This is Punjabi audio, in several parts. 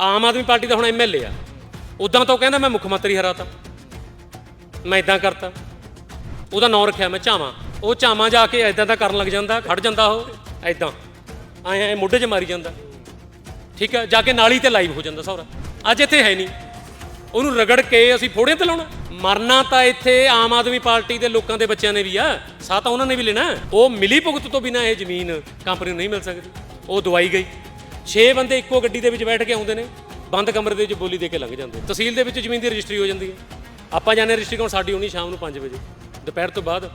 ਆਮ ਆਦਮੀ ਪਾਰਟੀ ਦਾ ਹੁਣ ਐਮਐਲਏ ਆ। ਉਦਾਂ ਤਾਂ ਉਹ ਕਹਿੰਦਾ ਮੈਂ ਮੁੱਖ ਮੰਤਰੀ ਹਰਾਤਾ। ਮੈਂ ਇਦਾਂ ਕਰਤਾ। ਉਹਦਾ ਨਾਂ ਰੱਖਿਆ ਮੈਂ ਝਾਵਾਂ। ਉਹ ਝਾਵਾਂ ਜਾ ਕੇ ਇਦਾਂ ਦਾ ਕਰਨ ਲੱਗ ਜਾਂਦਾ ਖੜ ਜਾਂਦਾ ਉਹ ਇਦਾਂ ਐ ਐ ਮੋਢੇ 'ਚ ਮਾਰੀ ਜਾਂਦਾ। ਠੀਕ ਹੈ ਜਾ ਕੇ ਨਾਲੀ ਤੇ ਲਾਈਵ ਹੋ ਜਾਂਦਾ ਸੌਰਾ ਅੱਜ ਇੱਥੇ ਹੈ ਨਹੀਂ। ਉਹਨੂੰ ਰਗੜ ਕੇ ਅਸੀਂ ਫੋੜਿਆਂ ਤੇ ਲਾਉਣਾ। ਮਰਨਾ ਤਾਂ ਇੱਥੇ ਆਮ ਆਦਮੀ ਪਾਰਟੀ ਦੇ ਲੋਕਾਂ ਦੇ ਬੱਚਿਆਂ ਨੇ ਵੀ ਆ। ਸਾਹ ਤਾਂ ਉਹਨਾਂ ਨੇ ਵੀ ਲੈਣਾ। ਉਹ ਮਿਲੀ ਭੁਗਤ ਤੋਂ ਬਿਨਾ ਇਹ ਜ਼ਮੀਨ ਕੰਪਨੀ ਨੂੰ ਨਹੀਂ ਮਿਲ ਸਕਦੀ। ਉਹ ਦਵਾਈ ਗਈ। 6 ਬੰਦੇ ਇੱਕੋ ਗੱਡੀ ਦੇ ਵਿੱਚ ਬੈਠ ਕੇ ਆਉਂਦੇ ਨੇ, ਬੰਦ ਕਮਰੇ ਦੇ ਵਿੱਚ ਬੋਲੀ ਦੇ ਕੇ ਲੰਘ ਜਾਂਦੇ ਤਹਿਸੀਲ ਦੇ ਵਿੱਚ ਜ਼ਮੀਨ ਦੀ ਰਜਿਸਟਰੀ ਹੋ ਜਾਂਦੀ ਹੈ। ਆਪਾਂ ਜਾਂਦੇ ਰਜਿਸਟਰੀ ਕੋਲ ਸਾਡੀ ਹੋਣੀ ਸ਼ਾਮ ਨੂੰ 5 ਵਜੇ, ਦੁਪਹਿਰ ਤੋਂ ਬਾਅਦ।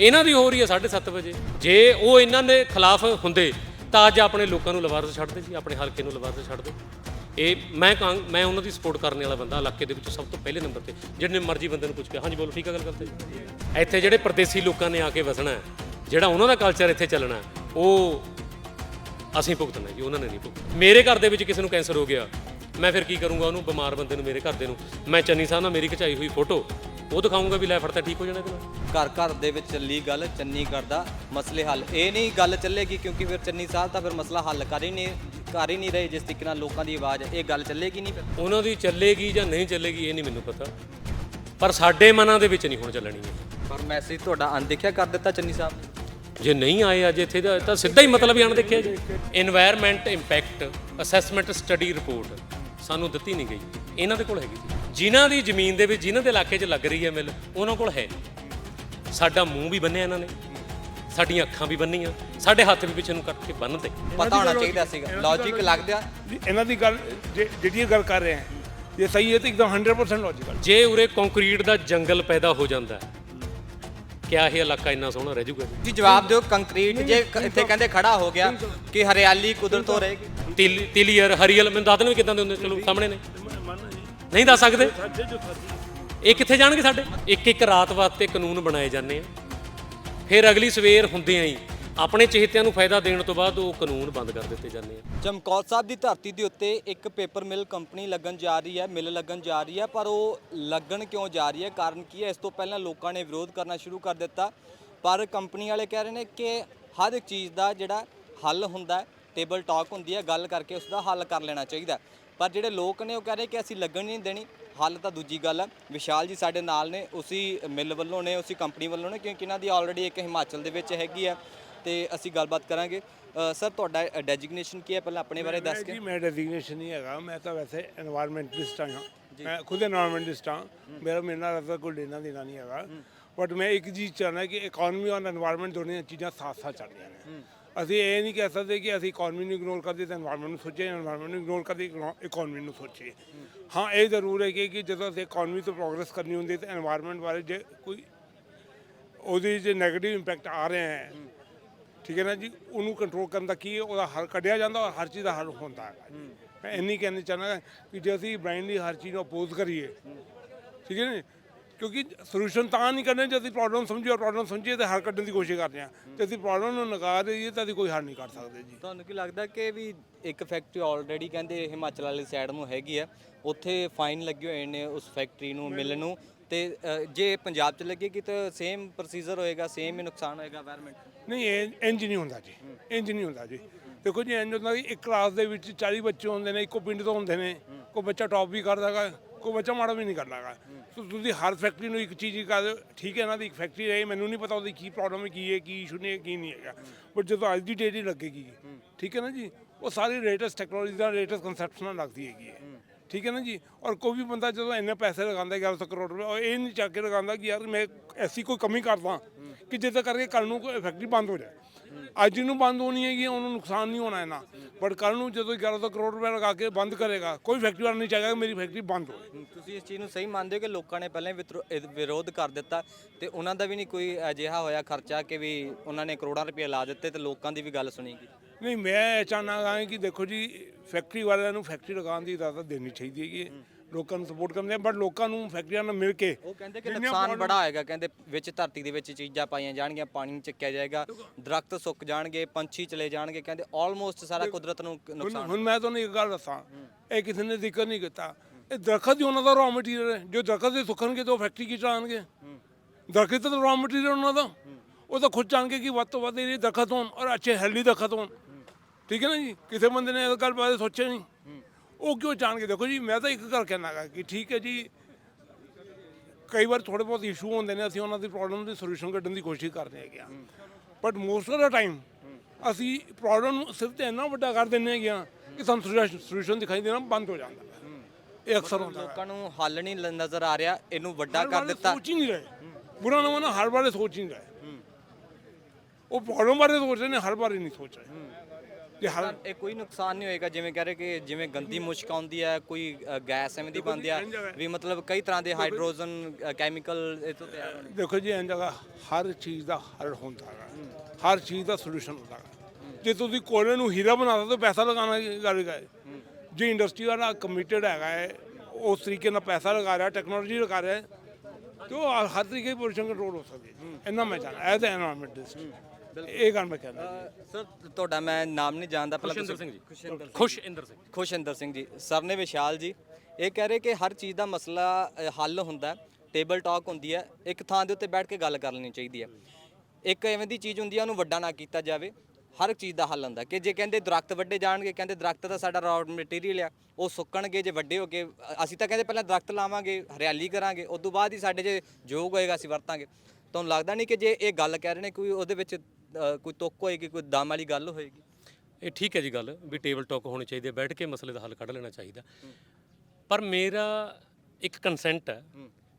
ਇਹਨਾਂ ਦੀ ਹੋ ਰਹੀ ਹੈ 7:30 ਵਜੇ। ਜੇ ਉਹ ਇਹਨਾਂ ਦੇ ਖਿਲਾਫ ਹੁੰਦੇ, ਤਾਂ ਅੱਜ ਆਪਣੇ ਲੋਕਾਂ ਨੂੰ ਲਵਾਰਸ ਛੱਡਦੇ ਜੀ, ਆਪਣੇ ਹਲਕੇ ਨੂੰ ਲਵਾਰਸ ਛੱਡਦੇ। ਇਹ ਮੈਂ ਕਾਂ- ਮੈਂ ਉਹਨਾਂ ਦੀ ਸਪੋਰਟ ਕਰਨ ਵਾਲਾ ਬੰਦਾ, ਇਲਾਕੇ ਦੇ ਵਿੱਚ ਸਭ ਤੋਂ ਪਹਿਲੇ ਨੰਬਰ ਤੇ ਜਿਹੜੇ ਮਰਜ਼ੀ ਬੰਦੇ ਨੂੰ ਪੁੱਛ ਕੇ, ਹਾਂਜੀ, ਬੋਲੋ, ਠੀਕ ਆ, ਗੱਲ ਕਰਦੇ ਇੱਥੇ ਜਿਹੜੇ ਪਰਦੇਸੀ ਲੋਕਾਂ ਨੇ ਆ ਕੇ ਵਸਣਾ ਜਿਹੜਾ ਉਹਨਾਂ ਦਾ ਕਲਚਰ ਇੱਥੇ ਚੱਲਣਾ ਉਹ ਅਸੀਂ ਭੁਗਤਣਾ ਜੀ ਉਹਨਾਂ ਨੇ ਨਹੀਂ ਭੁਗਤਣਾ। ਮੇਰੇ ਘਰ ਦੇ ਵਿੱਚ ਕਿਸੇ ਨੂੰ ਕੈਂਸਰ ਹੋ ਗਿਆ ਮੈਂ ਫਿਰ ਕੀ ਕਰੂੰਗਾ ਉਹਨੂੰ ਬਿਮਾਰ ਬੰਦੇ ਨੂੰ ਮੇਰੇ ਘਰ ਦੇ ਨੂੰ। ਮੈਂ ਚੰਨੀ ਸਾਹਿਬ ਨਾਲ ਮੇਰੀ ਖਿਚਾਈ ਹੋਈ ਫੋਟੋ ਉਹ ਦਿਖਾਉਂਗਾ ਵੀ ਲੈ ਫੜਤਾ ਠੀਕ ਹੋ ਜਾਣਾ ਇਹਦੇ ਨਾਲ। ਘਰ ਘਰ ਦੇ ਵਿੱਚ ਚੱਲੀ ਗੱਲ ਚੰਨੀ ਕਰਦਾ ਮਸਲੇ ਹੱਲ। ਇਹ ਨਹੀਂ ਗੱਲ ਚੱਲੇਗੀ ਕਿਉਂਕਿ ਫਿਰ ਚੰਨੀ ਸਾਹਿਬ ਤਾਂ ਫਿਰ ਮਸਲਾ ਹੱਲ ਕਰ ਹੀ ਨਹੀਂ ਕਰ ਹੀ ਨਹੀਂ ਰਹੇ ਜਿਸ ਤਰੀਕੇ ਨਾਲ ਲੋਕਾਂ ਦੀ ਆਵਾਜ਼। ਇਹ ਗੱਲ ਚੱਲੇਗੀ ਨਹੀਂ ਫਿਰ? ਉਹਨਾਂ ਦੀ ਚੱਲੇਗੀ ਜਾਂ ਨਹੀਂ ਚੱਲੇਗੀ ਇਹ ਨਹੀਂ ਮੈਨੂੰ ਪਤਾ। ਪਰ ਸਾਡੇ ਮਨਾਂ ਦੇ ਵਿੱਚ ਨਹੀਂ ਹੁਣ ਚੱਲਣੀ ਹੈ ਪਰ ਮੈਸੇਜ ਤੁਹਾਡਾ ਅਣਦੇਖਿਆ ਕਰ ਦਿੱਤਾ ਚੰਨੀ ਸਾਹਿਬ ਨੇ। ਜੇ ਨਹੀਂ ਆਏ ਅੱਜ ਇੱਥੇ ਤਾਂ ਸਿੱਧਾ ਹੀ ਮਤਲਬ ਹੀ ਜਾਣ ਦੇਖਿਆ ਜੀ। Environment impact assessment study report ਸਾਨੂੰ ਦਿੱਤੀ ਨਹੀਂ ਗਈ। ਇਹਨਾਂ ਦੇ ਕੋਲ ਹੈਗੀ ਜੀ ਜਿਨ੍ਹਾਂ ਦੀ ਜ਼ਮੀਨ ਦੇ ਵਿੱਚ ਜਿਨ੍ਹਾਂ ਦੇ ਇਲਾਕੇ 'ਚ ਲੱਗ ਰਹੀ ਹੈ ਮਿਲ ਉਹਨਾਂ ਕੋਲ ਹੈ ਸਾਡਾ ਮੂੰਹ ਵੀ ਬੰਨਿਆ ਇਹਨਾਂ ਨੇ। ਸਾਡੀਆਂ ਅੱਖਾਂ ਵੀ ਬੰਨੀਆਂ। ਸਾਡੇ ਹੱਥ ਵੀ ਪਿੱਛੇ ਨੂੰ ਕੱਟ ਕੇ ਬੰਨਦੇ। ਪਤਾ ਹੋਣਾ ਚਾਹੀਦਾ ਸੀਗਾ। ਲੌਜੀਕ ਲੱਗਦਾ ਇਹਨਾਂ ਦੀ ਗੱਲ ਜਿਹੜੀ ਗੱਲ ਕਰ ਰਹੇ ਆ ਇਹ ਸਹੀ ਹੈ ਤੇ ਇੱਕਦਮ 100% ਲੌਜੀਕਲ ਜੇ ਉਰੇ ਕੰਕਰੀਟ ਦਾ ਜੰਗਲ ਪੈਦਾ ਹੋ ਜਾਂਦਾ ਕਿਆ ਇਹ ਇਲਾਕਾ ਇੰਨਾ ਸੋਹਣਾ ਰਹਿ ਜਾਊਗਾ ਜੀ ਜਵਾਬ ਦਿਓ ਕੰਕਰੀਟ ਜੇ ਕ- ਇੱਥੇ ਕਹਿੰਦੇ ਖੜਾ ਹੋ ਗਿਆ ਕਿ ਹਰਿਆਲੀ ਕੁਦਰਤ ਹੋ ਰਹੇਗੀ। ਤਿਲ ਤਿਲੀਅਰ ਹਰੀਅਲ ਮੈਨੂੰ ਦੱਸ ਦੇਣ ਵੀ ਕਿਦਾਂ ਦੇ ਹੁੰਦੇ ਚਲੋ ਸਾਹਮਣੇ ਨੇ। ਨਹੀਂ ਦੱਸ ਸਕਦੇ? ਇਹ ਕਿੱਥੇ ਜਾਣਗੇ ਸਾਡੇ? ਇੱਕ ਇੱਕ ਰਾਤ ਵਾਸਤੇ ਕਾਨੂੰਨ ਬਣਾਏ ਜਾਂਦੇ ਆ। ਫਿਰ ਅਗਲੀ ਸਵੇਰ ਹੁੰਦੇ ਆਂ ਹੀ ਆਪਣੇ ਚਹੇਤਿਆਂ ਨੂੰ ਫਾਇਦਾ ਦੇਣ ਤੋਂ ਬਾਅਦ ਉਹ ਕਾਨੂੰਨ ਬੰਦ ਕਰ ਦਿੱਤੇ ਜਾਂਦੇ ਆ। ਚਮਕੌਰ ਸਾਹਿਬ ਦੀ ਧਰਤੀ ਦੇ ਉੱਤੇ ਇੱਕ ਪੇਪਰ ਮਿਲ ਕੰਪਨੀ ਲੱਗਣ ਜਾ ਰਹੀ ਹੈ, ਮਿਲ ਲੱਗਣ ਜਾ ਰਹੀ ਹੈ, ਪਰ ਉਹ ਲੱਗਣ ਕਿਉਂ ਜਾ ਰਹੀ ਹੈ? ਕਾਰਨ ਕੀ ਹੈ? ਇਸ ਤੋਂ ਪਹਿਲਾਂ ਲੋਕਾਂ ਨੇ ਵਿਰੋਧ ਕਰਨਾ ਸ਼ੁਰੂ ਕਰ ਦਿੱਤਾ, ਪਰ ਕੰਪਨੀ ਵਾਲੇ ਕਹਿ ਰਹੇ ਨੇ ਕਿ ਹਰ ਇੱਕ ਚੀਜ਼ ਦਾ ਜਿਹੜਾ ਹੱਲ ਹੁੰਦਾ ਟੇਬਲ ਟਾਕ ਹੁੰਦੀ ਹੈ, ਗੱਲ ਕਰਕੇ ਉਸ ਦਾ ਹੱਲ ਕਰ ਲੈਣਾ ਚਾਹੀਦਾ ਪਰ ਜਿਹੜੇ ਲੋਕ ਨੇ ਉਹ ਕਹਿ ਰਹੇ ਕਿ ਅਸੀਂ ਲੱਗਣ ਨਹੀਂ ਦੇਣੀ, ਹੱਲ ਤਾਂ ਦੂਜੀ ਗੱਲ ਹੈ। ਵਿਸ਼ਾਲ ਜੀ ਸਾਡੇ ਨਾਲ ਨੇ, ਉਸੀ ਮਿਲ ਵੱਲੋਂ ਨੇ, ਉਸੀ ਕੰਪਨੀ ਵੱਲੋਂ ਨੇ, ਕਿਉਂਕਿ ਇਹਨਾਂ ਦੀ ਆਲਰੇਡੀ ਇੱਕ ਹਿਮਾਚਲ ਦੇ ਵਿੱਚ ਹੈਗੀ ਹੈ। ਤੇ ਅਸੀਂ ਗੱਲਬਾਤ ਕਰਾਂਗੇ। ਸਰ ਤੁਹਾਡਾ ਡੈਜਿਗਨੇਸ਼ਨ ਕੀ ਹੈ? ਪਹਿਲਾਂ ਆਪਣੇ ਬਾਰੇ ਦੱਸ ਕੇ। ਜੀ ਮੈਂ ਡੈਜ਼ਿਗਨੇਸ਼ਨ ਨਹੀਂ ਹੈਗਾ। ਮੈਂ ਤਾਂ ਵੈਸੇ এনवायरमेंटਲਿਸਟ ਹਾਂ। ਮੈਂ ਖੁਦ এনवायरमेंटਲਿਸਟ ਹਾਂ। ਮੇਰਾ ਮੇਰੇ ਨਾਲ ਕੋਈ ਲੈਣਾ ਦੇਣਾ ਨਹੀਂ ਹੈਗਾ। ਬਟ ਮੈਂ ਇੱਕ ਚੀਜ਼ ਚਾਹਨਾ ਕਿ ਇਕਨੋਮੀ ਔਰ এনवायरमेंट ਦੋਨੇ ਚੀਜ਼ਾਂ ਸਾਥ-ਸਾਥ ਚੱਲਦੀਆਂ ਨੇ। ਅਸੀਂ ਇਹ ਨਹੀਂ ਕਹਿ ਸਕਦੇ ਕਿ ਅਸੀਂ ਇਕਨੋਮੀ ਨੂੰ ਇਗਨੋਰ ਕਰਦੇ ਤਾਂ এনवायरमेंट ਨੂੰ ਸੋਚੀਏ। এনवायरमेंट ਨੂੰ ਇਗਨੋਰ ਕਰਦੇ ਇਕਨੋਮੀ ਨੂੰ ਸੋਚੀਏ। ਹਾਂ ਇਹ ਜ਼ਰੂਰ ਹੈ ਕਿ ਜਦੋਂ ਅਸੀਂ ਇਕਨੋਮੀ ਤੋਂ ਪ੍ਰੋਗਰੈਸ ਕਰਨੀ ਹੁੰਦੀ ਹੈ ਤਾਂ এনवायरमेंट ਬਾਰੇ ਜੇ ਕੋਈ ਉਹਦੇ ਜੇ ਨੈਗੇਟਿਵ ਇੰਪੈਕਟ ਆ ਰਹੇ ਹਨ ਠੀਕ ਹੈ ਨਾ ਜੀ? ਉਹਨੂੰ ਕੰਟਰੋਲ ਕਰਨ ਦਾ ਕੀ ਹੈ? ਉਹਦਾ ਹਰ ਕੱਢਿਆ ਜਾਂਦਾ ਔਰ ਹਰ ਚੀਜ਼ ਦਾ ਹੱਲ ਹੁੰਦਾ ਹੈ ਮੈਂ ਇੰਨੀ ਕਹਿਣੀ ਚਾਹੁੰਦਾ ਕਿ ਜੇ ਅਸੀਂ ਬ੍ਰਾਈਂਡਲੀ ਹਰ ਚੀਜ਼ ਨੂੰ ਅਪੋਜ਼ ਕਰੀਏ, ਠੀਕ ਹੈ ਨਾ ਕਿਉਂਕਿ ਸੋਲੂਸ਼ਨ ਤਾਂ ਨਹੀਂ ਕਰਨੇ ਜੇ ਅਸੀਂ ਪ੍ਰੋਬਲਮ ਸਮਝੀਏ ਔਰ ਪ੍ਰੋਬਲਮ ਸਮਝੀਏ ਤਾਂ ਹੱਲ ਕੱਢਣ ਦੀ ਕੋਸ਼ਿਸ਼ ਕਰਦੇ ਆ ਤੇ ਅਸੀਂ ਪ੍ਰੋਬਲਮ ਨੂੰ ਨਕਾਰ ਦੇਈਏ ਤਾਂ ਅਸੀਂ ਕੋਈ ਹੱਲ ਨਹੀਂ ਕਰ ਸਕਦੇ ਜੀ। ਤੁਹਾਨੂੰ ਕੀ ਲੱਗਦਾ ਕਿ ਵੀ ਇੱਕ ਫੈਕਟਰੀ ਆਲਰੇਡੀ ਕਹਿੰਦੇ ਹਿਮਾਚਲ ਵਾਲੀ ਸਾਈਡ ਨੂੰ ਹੈਗੀ ਆ, ਉੱਥੇ ਫਾਈਨ ਲੱਗੇ ਹੋਏ ਨੇ ਉਸ ਫੈਕਟਰੀ ਨੂੰ ਮਿਲਣ ਨੂੰ ਤੇ ਜੇ ਪੰਜਾਬ 'ਚ ਲੱਗੇ ਕਿ ਤਾਂ ਸੇਮ ਪ੍ਰੋਸੀਜਰ ਹੋਏਗਾ ਸੇਮ ਹੀ ਨੁਕਸਾਨ ਹੋਏਗਾ এনवायरमेंट ਨਹੀਂ ਇਹ ਇੰਜ ਨਹੀਂ ਹੁੰਦਾ ਜੀ। ਇੰਜ ਨਹੀਂ ਹੁੰਦਾ ਜੀ। ਦੇਖੋ ਜੀ ਇੰਜ ਹੁੰਦਾ ਕਿ ਇੱਕ ਕਲਾਸ ਦੇ ਵਿੱਚ 40 ਬੱਚੇ ਹੁੰਦੇ ਨੇ ਇੱਕੋ ਪਿੰਡ ਤੋਂ ਹੁੰਦੇ ਨੇ। ਕੋਈ ਬੱਚਾ ਟੌਪ ਵੀ ਕਰਦਾ ਹੈਗਾ ਕੋਈ ਬੱਚਾ ਮਾੜਾ ਵੀ ਨਹੀਂ ਕਰਦਾ ਹੈਗਾ। ਸੋ ਤੁਸੀਂ ਹਰ ਫੈਕਟਰੀ ਨੂੰ ਇੱਕ ਚੀਜ਼ ਹੀ ਕਰ ਦਿਓ, ਠੀਕ ਹੈ ਇਹਨਾਂ ਦੀ ਇੱਕ ਫੈਕਟਰੀ ਰਹੀ ਮੈਨੂੰ ਨਹੀਂ ਪਤਾ ਉਹਦੀ ਕੀ ਪ੍ਰੋਬਲਮ ਹੈ ਕੀ ਹੈ ਕੀ ਇਸ਼ੂ ਨਹੀਂ ਹੈ ਕੀ ਨਹੀਂ ਹੈਗਾ। ਬਟ ਜਦੋਂ ਅੱਜ ਦੀ ਡੇਟ ਹੀ ਲੱਗੇਗੀ ਠੀਕ ਹੈ ਨਾ ਜੀ ਉਹ ਸਾਰੀ ਲੇਟੈਸਟ ਟੈਕਨੋਲੋਜੀ ਦਾ ਲੇਟੈਸਟ ਕਨਸੈਪਟ ਨਾਲ ਲੱਗਦੀ ਹੈਗੀ ਹੈ। ਠੀਕ ਹੈ ਨਾ ਜੀ? ਔਰ ਕੋਈ ਵੀ ਬੰਦਾ ਜਦੋਂ ਇੰਨੇ ਪੈਸੇ ਲਗਾਉਂਦਾ 1100 ਕਰੋੜ ਰੁਪਏ, ਉਹ ਇਹ ਨਹੀਂ ਚੱਕ ਕੇ ਲਗਾਉਂਦਾ ਕਿ ਯਾਰ ਮੈਂ ਐਸੀ ਕੋਈ ਕਮੀ ਕਰਦਾ ਕਿ ਜਿਹਦੇ ਕਰਕੇ ਕੱਲ ਨੂੰ ਕੋਈ ਫੈਕਟਰੀ ਬੰਦ ਹੋ ਜਾਏ। ਅੱਜ ਨੂੰ ਬੰਦ ਹੋਣੀ ਹੈਗੀ, ਉਹਨੂੰ ਨੁਕਸਾਨ ਨਹੀਂ ਹੋਣਾ ਇਹਨਾਂ ਬਟ ਕੱਲ ਨੂੰ ਜਦੋਂ 1100 ਕਰੋੜ ਰੁਪਏ ਲਗਾ ਕੇ ਬੰਦ ਕਰੇਗਾ, ਕੋਈ ਫੈਕਟਰੀ ਵਾਲਾ ਨਹੀਂ ਚਾਹੇਗਾ ਕਿ ਮੇਰੀ ਫੈਕਟਰੀ ਬੰਦ ਹੋਵੇ। ਤੁਸੀਂ ਇਸ ਚੀਜ਼ ਨੂੰ ਸਹੀ ਮੰਨਦੇ ਹੋ ਕਿ ਲੋਕਾਂ ਨੇ ਪਹਿਲਾਂ ਹੀ ਵਿਰੋਧ ਕਰ ਦਿੱਤਾ ਤੇ ਉਹਨਾਂ ਦਾ ਵੀ ਨਹੀਂ ਕੋਈ ਅਜਿਹਾ ਹੋਇਆ ਖਰਚਾ ਕਿ ਵੀ ਉਹਨਾਂ ਨੇ ਕਰੋੜਾਂ ਰੁਪਏ ਲਾ ਦਿੱਤੇ ਤੇ ਲੋਕਾਂ ਦੀ ਵੀ ਗੱਲ ਸੁਣੀ ਗਈ? ਨਹੀਂ ਮੈਂ ਚਾਹਨਾ ਹਾਂ ਕਿ ਦੇਖੋ ਜੀ ਫੈਕਟਰੀ ਵਾਲਿਆਂ ਨੂੰ ਫੈਕਟਰੀ ਲਗਾਉਣ ਦੀ ਇਜਾਜ਼ਤ ਦੇਣੀ ਚਾਹੀਦੀ ਹੈਗੀ ਹੈ। ਲੋਕਾਂ ਨੂੰ ਸਪੋਰਟ ਕਰਦੇ ਬਟ ਲੋਕਾਂ ਨੂੰ ਫੈਕਟਰੀਆਂ ਨਾਲ ਮਿਲ ਕੇ ਉਹ ਕਹਿੰਦੇ ਕਿ ਨੁਕਸਾਨ ਬੜਾ ਹੋਏਗਾ ਕਹਿੰਦੇ ਵਿੱਚ ਧਰਤੀ ਦੇ ਵਿੱਚ ਚੀਜ਼ਾਂ ਪਾਈਆਂ ਜਾਣਗੀਆਂ ਪਾਣੀ ਚੱਕਿਆ ਜਾਏਗਾ ਦਰਖਤ ਸੁੱਕ ਜਾਣਗੇ ਪੰਛੀ ਚਲੇ ਜਾਣਗੇ ਕਹਿੰਦੇ ਆਲਮੋਸਟ ਸਾਰਾ ਕੁਦਰਤ ਨੂੰ ਹੁਣ ਨੁਕਸਾਨ ਹੁਣ ਮੈਂ ਤੁਹਾਨੂੰ ਇੱਕ ਗੱਲ ਦੱਸਾਂ ਇਹ ਕਿਸੇ ਨੇ ਜ਼ਿਕਰ ਨਹੀਂ ਕੀਤਾ। ਇਹ ਦਰਖਤ ਹੀ ਉਹਨਾਂ ਦਾ ਰॉ ਮਟੀਰੀਅਲ ਹੈ। ਜੋ ਦਰਖਤ ਦੇ ਸੁੱਕਣਗੇ ਤਾਂ ਉਹ ਫੈਕਟਰੀ ਕੀ ਚਲਾਉਣਗੇ? ਦਰਖਤ ਤਾਂ ਰॉ ਮਟੀਰੀਅਲ ਉਹਨਾਂ ਦਾ। ਉਹ ਤਾਂ ਖੁਦ ਜਾਣਗੇ ਕਿ ਵੱਧ ਤੋਂ ਵੱਧ ਇਹ ਦਰਖਤ ਹੋਣ ਔਰ ਅੱਛੇ ਹੈਲਦੀ ਦਰਖਤ ਹੋਣ। ਠੀਕ ਹੈ ਨਾ ਜੀ? ਕਿਸੇ ਬੰਦੇ ਨੇ ਇਹ ਗੱਲ ਬਾਰੇ ਸੋਚਿਆ ਨਹੀਂ। ਉਹ ਕਿਉਂ ਜਾਣਗੇ ਦੇਖੋ ਜੀ ਮੈਂ ਤਾਂ ਇੱਕ ਗੱਲ ਕਹਿਣਾ ਗਾ ਕਿ ਠੀਕ ਹੈ ਜੀ ਕਈ ਵਾਰ ਥੋੜੇ ਬਹੁਤ ਇਸ਼ੂ ਹੁੰਦੇ ਨੇ ਅਸੀਂ ਉਹਨਾਂ ਦੀ ਪ੍ਰੋਬਲਮ ਦੀ ਸੋਲੂਸ਼ਨ ਕੱਢਣ ਦੀ ਕੋਸ਼ਿਸ਼ ਕਰਦੇ ਹੈਗੇ ਆ but most of the time ਅਸੀਂ ਪ੍ਰੋਬਲਮ ਨੂੰ ਸਿਰਫ ਤੇ ਇੰਨਾ ਵੱਡਾ ਕਰ ਦਿੰਦੇ ਹੈਗੇ ਆ ਕਿ ਸਾਨੂੰ ਸੋਲੂਸ਼ਨ ਦਿਖਾਈ ਦੇਣਾ ਬੰਦ ਹੋ ਜਾਂਦਾ। ਇਹ ਅਕਸਰ ਹੁੰਦਾ ਲੋਕਾਂ ਨੂੰ ਹੱਲ ਨਹੀਂ ਨਜ਼ਰ ਆ ਰਿਹਾ ਇਹਨੂੰ ਵੱਡਾ ਕਰ ਦਿੱਤਾ। ਸੋਚ ਹੀ ਨਹੀਂ ਰਹੇ। ਬੁਰਾ ਨਾ ਮਨਾ ਹਰ ਬਾਰੇ ਸੋਚ ਹੀ ਨਹੀਂ ਰਹੇ। ਉਹ ਪ੍ਰੋਬਲਮ ਬਾਰੇ ਸੋਚ ਰਹੇ ਨੇ ਹਰ ਬਾਰੇ ਨਹੀਂ ਸੋਚ ਰਹੇ। ਕਿ ਹਰ ਇਹ ਕੋਈ ਨੁਕਸਾਨ ਨਹੀਂ ਹੋਏਗਾ ਜਿਵੇਂ ਕਹਿ ਰਹੇ ਕਿ ਜਿਵੇਂ ਗੰਦੀ ਮੁਸ਼ਕ ਆਉਂਦੀ ਹੈ ਕੋਈ ਅ, ਗੈਸ ਐਵੇਂ ਦੀ ਬਣਦੀ ਆ ਹੈ। ਵੀ ਮਤਲਬ ਕਈ ਤਰ੍ਹਾਂ ਦੇ ਹਾਈਡਰੋਜਨ ਕੈਮੀਕਲ ਇਹ ਤੋਂ ਤਿਆਰ ਹੋਣੇ। ਦੇਖੋ ਜੀ ਇਹ ਜਗ੍ਹਾ ਹਰ ਚੀਜ਼ ਦਾ ਹੱਲ ਹੁੰਦਾ ਹੈ ਹਰ ਚੀਜ਼ ਦਾ ਸੋਲੂਸ਼ਨ ਹੁੰਦਾ ਹੈ। ਜੇ ਤੁਸੀਂ ਕੋਲੇ ਨੂੰ ਹੀਰਾ ਬਣਾਉਂਦੇ ਤਾਂ ਪੈਸਾ ਲਗਾਉਣਾ ਕੀ ਗੱਲ ਹੈ। ਜੇ ਇੰਡਸਟਰੀ ਵਾਲਾ ਕਮਿਟਡ ਹੈਗਾ ਹੈ ਉਸ ਤਰੀਕੇ ਨਾਲ ਪੈਸਾ ਲਗਾ ਰਿਹਾ ਟੈਕਨੋਲੋਜੀ ਲਗਾ ਰਿਹਾ ਹੈ, ਤੇ ਉਹ ਹਰ ਤਰੀਕੇ ਦੀ ਪੋਜੀਸ਼ਨ ਕੰਟਰੋਲ ਹੋ ਸਕਦੀ ਹੈ। ਇੰਨਾ ਮੈਂ ਚਾਹਨਾ ਐਜ਼ ਐ ਐਨਵਾਇਰਨਮੈਂਟਲਿਸਟ ਇਹ ਗੱਲ ਮੈਂ ਕਹਿੰਦਾ ਸਰ ਤੁਹਾਡਾ ਮੈਂ ਨਾਮ ਨਹੀਂ ਜਾਣਦਾ ਪਹਿਲਾਂ ਖੁਸ਼ਿੰਦਰ ਸਿੰਘ ਜੀ। ਖੁਸ਼ਿੰਦਰ ਖੁਸ਼ਿੰਦਰ ਸਿੰਘ। ਖੁਸ਼ਿੰਦਰ ਸਿੰਘ ਜੀ। ਸਰ ਨੇ ਵਿਸ਼ਾਲ ਜੀ ਇਹ ਕਹਿ ਰਹੇ ਕਿ ਹਰ ਚੀਜ਼ ਦਾ ਮਸਲਾ ਅ, ਹੱਲ ਹੁੰਦਾ ਟੇਬਲ ਟਾਕ ਹੁੰਦੀ ਹੈ। ਇੱਕ ਥਾਂ ਦੇ ਉੱਤੇ ਬੈਠ ਕੇ ਗੱਲ ਕਰ ਲੈਣੀ ਚਾਹੀਦੀ ਹੈ। ਇੱਕ ਐਵੇਂ ਦੀ ਚੀਜ਼ ਹੁੰਦੀ ਹੈ ਉਹਨੂੰ ਵੱਡਾ ਨਾ ਕੀਤਾ ਜਾਵੇ। ਹਰ ਇੱਕ ਚੀਜ਼ ਦਾ ਹੱਲ ਹੁੰਦਾ ਕਿ ਜੇ ਕਹਿੰਦੇ ਦਰਖਤ ਵੱਡੇ ਜਾਣਗੇ ਕਹਿੰਦੇ ਦਰਖਤ ਤਾਂ ਸਾਡਾ ਰॉ ਮਟੀਰੀਅਲ ਆ ਉਹ ਸੁੱਕਣਗੇ ਜੇ ਵੱਡੇ ਹੋ ਕੇ ਅ- ਅਸੀਂ ਤਾਂ ਕਹਿੰਦੇ ਪਹਿਲਾਂ ਦਰਖਤ ਲਾਵਾਂਗੇ ਹਰਿਆਲੀ ਕਰਾਂਗੇ ਉਸ ਤੋਂ ਬਾਅਦ ਹੀ ਸਾਡੇ ਜੇ ਯੋਗ ਹੋਏਗਾ ਅਸੀਂ ਵਰਤਾਂਗੇ। ਤੁਹਾਨੂੰ ਲੱਗਦਾ ਨਹੀਂ ਕਿ ਜੇ ਇਹ ਗੱਲ ਕਹਿ ਰਹੇ ਨੇ ਕੋਈ ਉਹਦੇ ਵਿੱਚ ਅ, ਕੋਈ ਤੁੱਕ ਹੋਏਗੀ ਕੋਈ ਦਮ ਵਾਲੀ ਗੱਲ ਹੋਏਗੀ? ਇਹ ਠੀਕ ਹੈ ਜੀ ਗੱਲ ਵੀ ਟੇਬਲ ਟਾਕ ਹੋਣੀ ਚਾਹੀਦੀ ਹੈ ਬੈਠ ਕੇ ਮਸਲੇ ਦਾ ਹੱਲ ਕੱਢ ਲੈਣਾ ਚਾਹੀਦਾ। ਪਰ ਮੇਰਾ ਇੱਕ ਕੰਸੈਂਟ ਹੈ